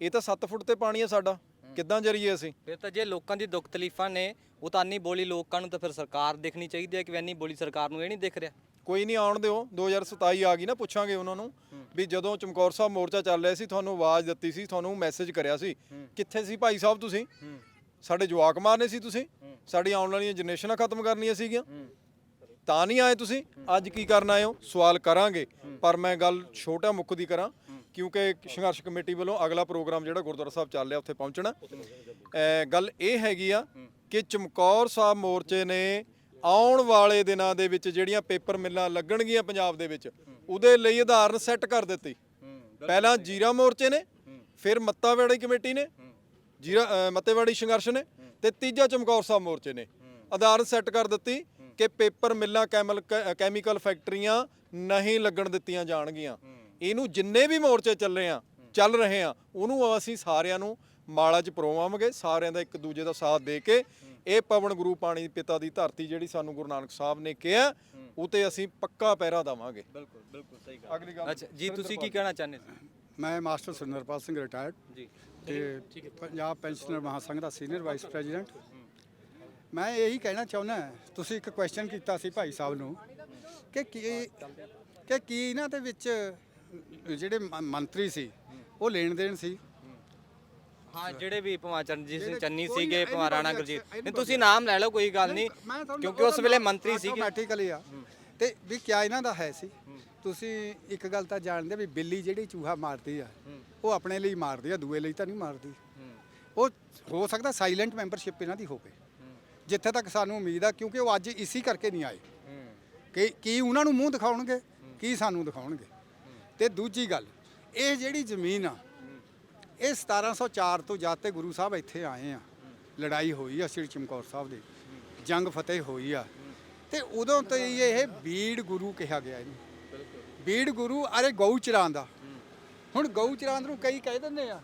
ਇਹ ਤਾਂ 7 ਫੁੱਟ ਤੇ ਪਾਣੀ ਆ ਸਾਡਾ। ਕਿੱਦਾਂ ਜਰੀਏ ਅਸੀਂ? ਫਿਰ ਤਾਂ ਜੇ ਲੋਕਾਂ ਦੀ ਦੁੱਖ ਤਕਲੀਫਾਂ ਨੇ ਉਹ ਤਾਂ ਇੰਨੀ ਬੋਲੀ ਲੋਕਾਂ ਨੂੰ ਤਾਂ ਫਿਰ ਸਰਕਾਰ ਦੇਖਣੀ ਚਾਹੀਦੀ ਹੈ ਕਿ ਵੀ ਇੰਨੀ ਬੋਲੀ ਸਰਕਾਰ ਨੂੰ ਇਹ ਨਹੀਂ ਦਿਖ ਰਿਹਾ। ਕੋਈ ਨਹੀਂ ਆਉਣ ਦਿਓ। 2027 ਆ ਗਈ ਨਾ ਪੁੱਛਾਂਗੇ ਉਹਨਾਂ ਨੂੰ ਵੀ ਜਦੋਂ ਚਮਕੌਰ ਸਾਹਿਬ ਮੋਰਚਾ ਚੱਲ ਰਿਹਾ ਸੀ ਤੁਹਾਨੂੰ ਆਵਾਜ਼ ਦਿੱਤੀ ਸੀ ਤੁਹਾਨੂੰ ਮੈਸੇਜ ਕਰਿਆ ਸੀ। ਕਿੱਥੇ ਸੀ ਭਾਈ ਸਾਹਿਬ ਤੁਸੀਂ? ਸਾਡੇ ਜਵਾਕ ਮਾਰਨੇ ਸੀ ਤੁਸੀਂ? ਸਾਡੀ ਆਉਣ ਵਾਲੀਆਂ ਜਨਰੇਸ਼ਨਾਂ ਖਤਮ ਕਰਨੀਆਂ ਸੀਗੀਆਂ। ਤਾਂ ਨਹੀਂ ਆਏ ਤੁਸੀਂ? ਅੱਜ ਕੀ ਕਰਨ ਆਏ ਹੋ? ਸਵਾਲ ਕਰਾਂਗੇ। ਪਰ ਮੈਂ ਗੱਲ ਛੋਟਾ ਮੁੱਖ ਦੀ ਕਰਾਂ ਕਿਉਂਕਿ ਸੰਘਰਸ਼ ਕਮੇਟੀ ਵੱਲੋਂ ਅਗਲਾ ਪ੍ਰੋਗਰਾਮ ਜਿਹੜਾ ਗੁਰਦੁਆਰਾ ਸਾਹਿਬ ਚੱਲ ਰਿਹਾ ਉੱਥੇ ਪਹੁੰਚਣਾ। ਗੱਲ ਇਹ ਹੈਗੀ ਆ ਕਿ ਚਮਕੌਰ ਸਾਹਿਬ ਮੋਰਚੇ ਨੇ ਆਉਣ ਵਾਲੇ ਦਿਨਾਂ ਦੇ ਵਿੱਚ ਜਿਹੜੀਆਂ ਪੇਪਰ ਮਿੱਲਾਂ ਲੱਗਣਗੀਆਂ ਪੰਜਾਬ ਦੇ ਵਿੱਚ, ਉਹਦੇ ਲਈ ਉਦਾਹਰਨ ਸੈੱਟ ਕਰ ਦਿੱਤੀ। ਪਹਿਲਾਂ ਜੀਰਾ ਮੋਰਚੇ ਨੇ, ਫਿਰ ਮੱਤਾਵਾੜੀ ਕਮੇਟੀ ਨੇ, ਜੀਰਾ ਮੱਤੇਵਾੜੀ ਸੰਘਰਸ਼ ਨੇ ਤੇ ਤੀਜਾ ਚਮਕੌਰ ਸਾਹਿਬ ਮੋਰਚੇ ਨੇ। ਆਧਾਰ ਸੈੱਟ ਕਰ ਦਿੱਤੀ ਕਿ ਪੇਪਰ ਮਿੱਲਾਂ ਕੈਮਲ, ਕੈਮੀਕਲ ਫੈਕਟਰੀਆਂ ਨਹੀਂ ਲੱਗਣ ਦਿੱਤੀਆਂ ਜਾਣਗੀਆਂ। ਇਹਨੂੰ ਜਿੰਨੇ ਵੀ ਮੋਰਚੇ ਚੱਲੇ ਆ, ਚੱਲ ਰਹੇ ਆ, ਉਹਨੂੰ ਅਸੀਂ ਸਾਰਿਆਂ ਨੂੰ ਮਾਲਾ 'ਚ ਪਰੋਵਾਂਗੇ ਸਾਰਿਆਂ ਦਾ ਇੱਕ ਦੂਜੇ ਦਾ ਸਾਥ ਦੇ ਕੇ ਇਹ ਪਵਨ ਗੁਰੂ ਪਾਣੀ ਪਿਤਾ ਦੀ ਧਰਤੀ ਜਿਹੜੀ ਸਾਨੂੰ ਗੁਰੂ ਨਾਨਕ ਸਾਹਿਬ ਨੇ ਕਿਹਾ ਉਹ ਤੇ ਅਸੀਂ ਪੱਕਾ ਪਹਿਰਾ ਦੇਵਾਂਗੇ। ਬਿਲਕੁਲ ਬਿਲਕੁਲ ਸਹੀ ਗੱਲ। ਅਗਲੀ ਗੱਲ ਅੱਛਾ ਜੀ ਤੁਸੀਂ ਕੀ ਕਹਿਣਾ ਚਾਹੁੰਦੇ ਸੀ? ਮੈਂ ਮਾਸਟਰ ਸੁਰਿੰਦਰਪਾਲ ਸਿੰਘ ਰਿਟਾਇਰਡ ਜੀ। ਤੇ ਪੰਜਾਬ ਪੈਨਸ਼ਨਰ ਮਹਾਸੰਘ ਦਾ ਸੀਨੀਅਰ ਵਾਈਸ ਪ੍ਰੈਜ਼ੀਡੈਂਟ ਮੈਂ ਇਹੀ ਕਹਿਣਾ ਚਾਹੁੰਦਾ ਤੁਸੀਂ ਇੱਕ ਕੁਐਸਚਨ ਕੀਤਾ ਸੀ ਭਾਈ ਸਾਹਿਬ ਨੂੰ ਕਿ ਕੀ ਕਿ ਕੀ ਇਹਨਾਂ ਦੇ ਵਿੱਚ ਜਿਹੜੇ ਮੰਤਰੀ ਸੀ ਉਹ ਲੈਣ ਦੇਣ ਸੀ? ਹਾਂ ਜਿਹੜੇ ਵੀ ਭਵਾਂ ਚਰਨਜੀਤ ਸਿੰਘ ਚੰਨੀ ਸੀਗੇ ਭਵਾਂ ਰਾਣਾ ਗੁਰਜੀਤ ਨਹੀਂ ਤੁਸੀਂ ਨਾਮ ਲੈ ਲਓ ਕੋਈ ਗੱਲ ਨਹੀਂ ਕਿਉਂਕਿ ਉਸ ਵੇਲੇ ਮੰਤਰੀ ਸੀਗੇ। ਆਟੋਮੈਟਿਕਲੀ ਆ। ਤੇ ਵੀ ਕਿਆ ਇਹਨਾਂ ਦਾ ਹੈ ਸੀ। ਤੁਸੀਂ ਇੱਕ ਗੱਲ ਤਾਂ ਜਾਣਦੇ ਵੀ ਬਿੱਲੀ ਜਿਹੜੀ ਚੂਹਾ ਮਾਰਦੀ ਆ ਉਹ ਆਪਣੇ ਲਈ ਮਾਰਦੀ ਆ ਦੂਏ ਲਈ ਤਾਂ ਨਹੀਂ ਮਾਰਦੀ। ਉਹ ਹੋ ਸਕਦਾ ਸਾਇਲੈਂਟ ਮੈਂਬਰਸ਼ਿਪ ਇਹਨਾਂ ਦੀ ਹੋਵੇ। ਜਿੱਥੇ ਤੱਕ ਸਾਨੂੰ ਉਮੀਦ ਆ ਕਿਉਂਕਿ ਉਹ ਅੱਜ ਇਸੀ ਕਰਕੇ ਨਹੀਂ ਆਏ। ਕਿ ਕੀ ਉਹਨਾਂ ਨੂੰ ਮੂੰਹ ਦਿਖਾਉਣਗੇ ਕੀ ਸਾਨੂੰ ਦਿਖਾਉਣਗੇ। ਤੇ ਦੂਜੀ ਗੱਲ ਇਹ ਜਿਹੜੀ ਜ਼ਮੀਨ ਆ ਇਹ 1704 ਤੋਂ ਜਦ ਤੇ ਗੁਰੂ ਸਾਹਿਬ ਇੱਥੇ ਆਏ ਆ ਲੜਾਈ ਹੋਈ ਆ ਸ੍ਰੀ ਚਮਕੌਰ ਸਾਹਿਬ ਦੀ ਜੰਗ ਫਤਿਹ ਹੋਈ ਆ। ਤੇ ਉਦੋਂ ਤੋਂ ਹੀ ਇਹ ਬੀੜ ਗੁਰੂ ਕਿਹਾ ਗਿਆ ਇਹਨੂੰ। ਬੀੜ ਗੁਰੂ ਅਰੇ ਗਊ ਚਰਾਂਦਾ ਹੁਣ ਗਊ ਚਰਾਂਦ ਨੂੰ ਕਈ ਕਹਿ ਦਿੰਦੇ ਆ।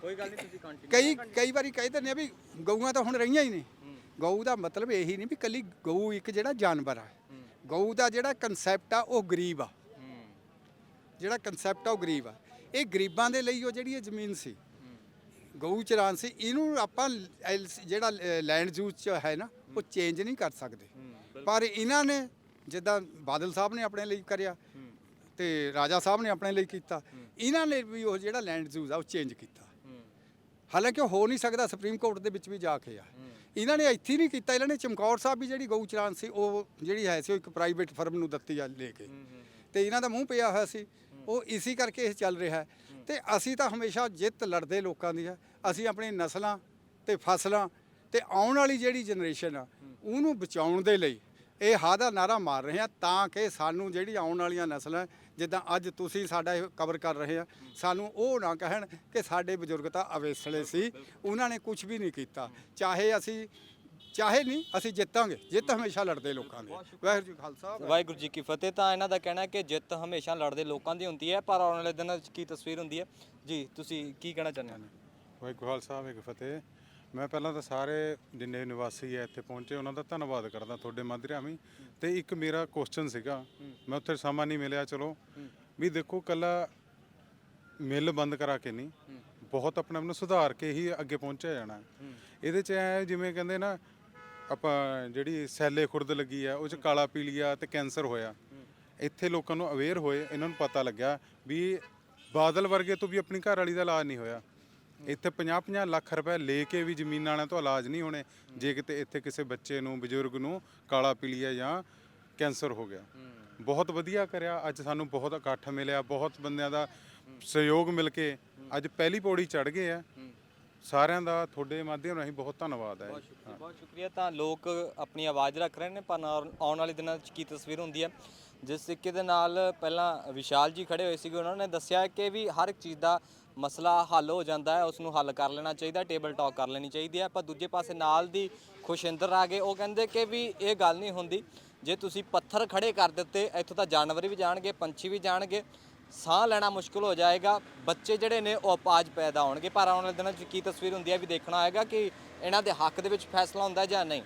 ਕੋਈ ਗੱਲ ਨਹੀਂ ਤੁਸੀਂ ਕੰਟੀਨਿਊ ਕਈ ਕਈ ਵਾਰੀ ਕਹਿ ਦਿੰਦੇ ਆ ਵੀ ਗਊਆਂ ਤਾਂ ਹੁਣ ਰਹੀਆਂ ਹੀ ਨਹੀਂ ਗਊ ਦਾ ਮਤਲਬ ਇਹੀ ਨਹੀਂ ਵੀ ਕੱਲੀ ਗਊ ਇੱਕ ਜਿਹੜਾ ਜਾਨਵਰ ਆ। ਗਊ ਦਾ ਜਿਹੜਾ ਕਨਸੈਪਟ ਆ ਉਹ ਗਰੀਬ ਆ। ਜਿਹੜਾ ਕਨਸੈਪਟ ਆ ਉਹ ਗਰੀਬ ਆ। ਇਹ ਗਰੀਬਾਂ ਦੇ ਲਈ ਉਹ ਜਿਹੜੀ ਇਹ ਜ਼ਮੀਨ ਸੀ ਗਊ ਚਰਾਨ ਸੀ ਇਹਨੂੰ ਆਪਾਂ LC ਜਿਹੜਾ ਲੈਂਡ ਯੂਜ਼ ਚ ਹੈ ਨਾ ਉਹ ਚੇਂਜ ਨਹੀਂ ਕਰ ਸਕਦੇ। ਪਰ ਇਹਨਾਂ ਨੇ ਜਿੱਦਾਂ ਬਾਦਲ ਸਾਹਿਬ ਨੇ ਆਪਣੇ ਲਈ ਕਰਿਆ ਤੇ ਰਾਜਾ ਸਾਹਿਬ ਨੇ ਆਪਣੇ ਲਈ ਕੀਤਾ ਇਹਨਾਂ ਨੇ ਵੀ ਉਹ ਜਿਹੜਾ ਲੈਂਡ ਯੂਜ਼ ਆ ਉਹ ਚੇਂਜ ਕੀਤਾ। ਹਾਲਾਂਕਿ ਉਹ ਹੋ ਨਹੀਂ ਸਕਦਾ ਸੁਪਰੀਮ ਕੋਰਟ ਦੇ ਵਿੱਚ ਵੀ ਜਾ ਕੇ ਆ। ਇਹਨਾਂ ਨੇ ਇੱਥੇ ਨਹੀਂ ਕੀਤਾ ਇਹਨਾਂ ਨੇ ਚਮਕੌਰ ਸਾਹਿਬ ਵੀ ਜਿਹੜੀ ਗਊ ਚਰਾਨ ਸੀ ਉਹ ਜਿਹੜੀ ਹੈ ਸੀ ਉਹ ਇੱਕ ਪ੍ਰਾਈਵੇਟ ਫਰਮ ਨੂੰ ਦਿੱਤੀ ਆ ਲੈ ਕੇ। ਤੇ ਇਹਨਾਂ ਦਾ ਮੂੰਹ ਪਿਆ ਹੋਇਆ ਸੀ। ਉਹ ਇਸੇ ਕਰਕੇ ਇਹ ਚੱਲ ਰਿਹਾ ਹੈ। ਤੇ ਅਸੀਂ ਤਾਂ ਹਮੇਸ਼ਾ ਜਿੱਤ ਲੜਦੇ ਲੋਕਾਂ ਦੀ ਹੈ। ਅਸੀਂ ਆਪਣੀ ਨਸਲਾਂ ਤੇ ਫਸਲਾਂ ਤੇ ਆਉਣ ਵਾਲੀ ਜਿਹੜੀ ਜਨਰੇਸ਼ਨ ਆ, ਉਹਨੂੰ ਬਚਾਉਣ ਦੇ ਲਈ ਇਹ ਹਾ ਦਾ ਨਾਰਾ ਮਾਰ ਰਹੇ ਆ ਤਾਂ ਕਿ ਸਾਨੂੰ ਜਿਹੜੀ ਆਉਣ ਵਾਲੀਆਂ ਨਸਲਾਂ, ਜਿੱਦਾਂ ਅੱਜ ਤੁਸੀਂ ਸਾਡਾ ਇਹ ਕਵਰ ਕਰ ਰਹੇ ਆ ਸਾਨੂੰ ਉਹ ਨਾ ਕਹਿਣ ਕਿ ਸਾਡੇ ਬਜ਼ੁਰਗ ਤਾਂ ਅਵੇਸਲੇ ਸੀ, ਉਹਨਾਂ ਨੇ ਕੁਝ ਵੀ ਨਹੀਂ ਕੀਤਾ। ਚਾਹੇ ਅਸੀਂ ਚਾਹੇ ਨਹੀਂ ਅਸੀਂ ਜਿੱਤਾਂਗੇ। ਜਿੱਤ ਹਮੇਸ਼ਾ ਲੜਦੇ ਲੋਕਾਂ ਦੀ। ਵਾਹਿਗੁਰੂ ਜੀ ਕਾ ਖਾਲਸਾ ਵਾਹਿਗੁਰੂ ਜੀ ਕੀ ਫਤਿਹ। ਤਾਂ ਇਹਨਾਂ ਦਾ ਕਹਿਣਾ ਹੈ ਕਿ ਜਿੱਤ ਹਮੇਸ਼ਾ ਲੜਦੇ ਲੋਕਾਂ ਦੀ ਹੁੰਦੀ ਹੈ ਪਰ ਆਉਣ ਵਾਲੇ ਦਿਨਾਂ ਵਿੱਚ ਕੀ ਤਸਵੀਰ ਹੁੰਦੀ ਹੈ? ਜੀ ਤੁਸੀਂ ਕੀ ਕਹਿਣਾ ਚਾਹੁੰਦੇ ਹੋ? ਵਾਹਿਗੁਰੂ ਖਾਲਸਾ ਇੱਕ ਫਤਿਹ। ਮੈਂ ਪਹਿਲਾਂ ਤਾਂ ਸਾਰੇ ਜਿੰਨੇ ਨਿਵਾਸੀ ਹੈ ਇੱਥੇ ਪਹੁੰਚੇ ਉਹਨਾਂ ਦਾ ਧੰਨਵਾਦ ਕਰਦਾ ਤੁਹਾਡੇ ਮਾਧਿਅਮੀ ਤੇ ਇੱਕ ਮੇਰਾ ਕੁਐਸਚਨ ਸੀਗਾ। ਮੈਂ ਉੱਥੇ ਸਮਾਂ ਨਹੀਂ ਮਿਲਿਆ ਚਲੋ। ਵੀ ਦੇਖੋ ਕੱਲਾ ਮਿੱਲ ਬੰਦ ਕਰਾ ਕੇ ਨਹੀਂ ਬਹੁਤ ਆਪਣੇ ਆਪ ਨੂੰ ਸੁਧਾਰ ਕੇ ਹੀ ਅੱਗੇ ਪਹੁੰਚਿਆ ਜਾਣਾ। ਹੈ। ਇਹਦੇ ਚ ਐ ਜਿਵੇਂ ਕਹਿੰਦੇ ਨਾ ਆਪਾਂ ਜਿਹੜੀ ਸੈਲੇ ਖੁਰਦ ਲੱਗੀ ਆ, ਉਹ ਚ ਕਾਲਾ ਪੀਲੀਆ ਤੇ ਕੈਂਸਰ ਹੋਇਆ। ਇੱਥੇ ਲੋਕਾਂ ਨੂੰ ਅਵੇਅਰ ਹੋਏ, ਇਹਨਾਂ ਨੂੰ ਪਤਾ ਲੱਗਿਆ ਵੀ ਬਾਦਲ ਵਰਗੇ ਤੋਂ ਵੀ ਆਪਣੀ ਘਰ ਵਾਲੀ ਦਾ ਇਲਾਜ ਨਹੀਂ ਹੋਇਆ। ਇੱਥੇ 50-50 ਲੱਖ ਰੁਪਏ ਲੈ ਕੇ ਵੀ ਜ਼ਮੀਨ ਵਾਲਿਆਂ ਤੋਂ ਇਲਾਜ ਨਹੀਂ ਹੋਣੇ, ਜੇ ਕਿਤੇ ਇੱਥੇ ਕਿਸੇ ਬੱਚੇ ਨੂੰ, ਬਜ਼ੁਰਗ ਨੂੰ ਕਾਲਾ ਪੀਲੀਆ ਜਾਂ ਕੈਂਸਰ ਹੋ ਗਿਆ। ਬਹੁਤ ਵਧੀਆ ਕਰਿਆ, ਅੱਜ ਸਾਨੂੰ ਬਹੁਤ ਇਕੱਠ ਮਿਲਿਆ, ਬਹੁਤ ਬੰਦਿਆਂ ਦਾ ਸਹਿਯੋਗ ਮਿਲ ਕੇ ਅੱਜ ਪਹਿਲੀ ਪੌੜੀ ਚੜ ਗਏ ਆ। ਸਾਰਿਆਂ ਦਾ ਤੁਹਾਡੇ ਮਾਧਿਅਮ ਰਾਹੀਂ ਬਹੁਤ ਧੰਨਵਾਦ ਹੈ ਬਹੁਤ ਸ਼ੁਕਰੀਆ ਬਹੁਤ ਸ਼ੁਕਰੀਆ। ਤਾਂ ਲੋਕ ਆਪਣੀ ਆਵਾਜ਼ ਰੱਖ ਰਹੇ ਨੇ, ਪਰ ਆਉਣ- ਆਉਣ ਵਾਲੇ ਦਿਨਾਂ ਵਿੱਚ ਕੀ ਤਸਵੀਰ ਹੁੰਦੀ ਹੈ? ਜਿਸ ਤਰੀਕੇ ਦੇ ਨਾਲ ਪਹਿਲਾਂ ਵਿਸ਼ਾਲ ਜੀ ਖੜੇ ਹੋਏ ਸੀਗੇ, ਉਹਨਾਂ ਨੇ ਦੱਸਿਆ ਕਿ ਵੀ ਹਰ ਇੱਕ ਚੀਜ਼ ਦਾ ਮਸਲਾ ਹੱਲ ਹੋ ਜਾਂਦਾ ਹੈ ਉਸ ਨੂੰ ਹੱਲ ਕਰ ਲੈਣਾ ਚਾਹੀਦਾ, ਟੇਬਲ ਟਾਕ ਕਰ ਲੈਣੀ ਚਾਹੀਦੀ ਹੈ। ਪਰ ਦੂਜੇ ਪਾਸੇ ਨਾਲ ਦੀ ਖੁਸ਼ਿੰਦਰ ਆ ਗਏ, ਉਹ ਕਹਿੰਦੇ ਕਿ ਵੀ ਇਹ ਗੱਲ ਨਹੀਂ ਹੁੰਦੀ। ਜੇ ਤੁਸੀਂ ਪੱਥਰ ਖੜੇ ਕਰ ਦਿੱਤੇ, ਇੱਥੋਂ ਤਾਂ ਜਾਨਵਰ ਵੀ ਜਾਣਗੇ, ਪੰਛੀ ਵੀ ਜਾਣਗੇ। ਸਾਹ ਲੈਣਾ ਮੁਸ਼ਕਲ ਹੋ ਜਾਏਗਾ। ਬੱਚੇ ਜਿਹੜੇ ਨੇ ਉਹ ਅਪਾਜ ਪੈਦਾ ਹੋਣਗੇ। ਪਰ ਆਉਣ ਵਾਲੇ ਦਿਨਾਂ 'ਚ ਕੀ ਤਸਵੀਰ ਹੁੰਦੀ ਹੈ ਵੀ ਦੇਖਣਾ ਹੋਏਗਾ ਕਿ ਇਹਨਾਂ ਦੇ ਹੱਕ ਦੇ ਵਿੱਚ ਫੈਸਲਾ ਹੁੰਦਾ ਜਾਂ ਨਹੀਂ।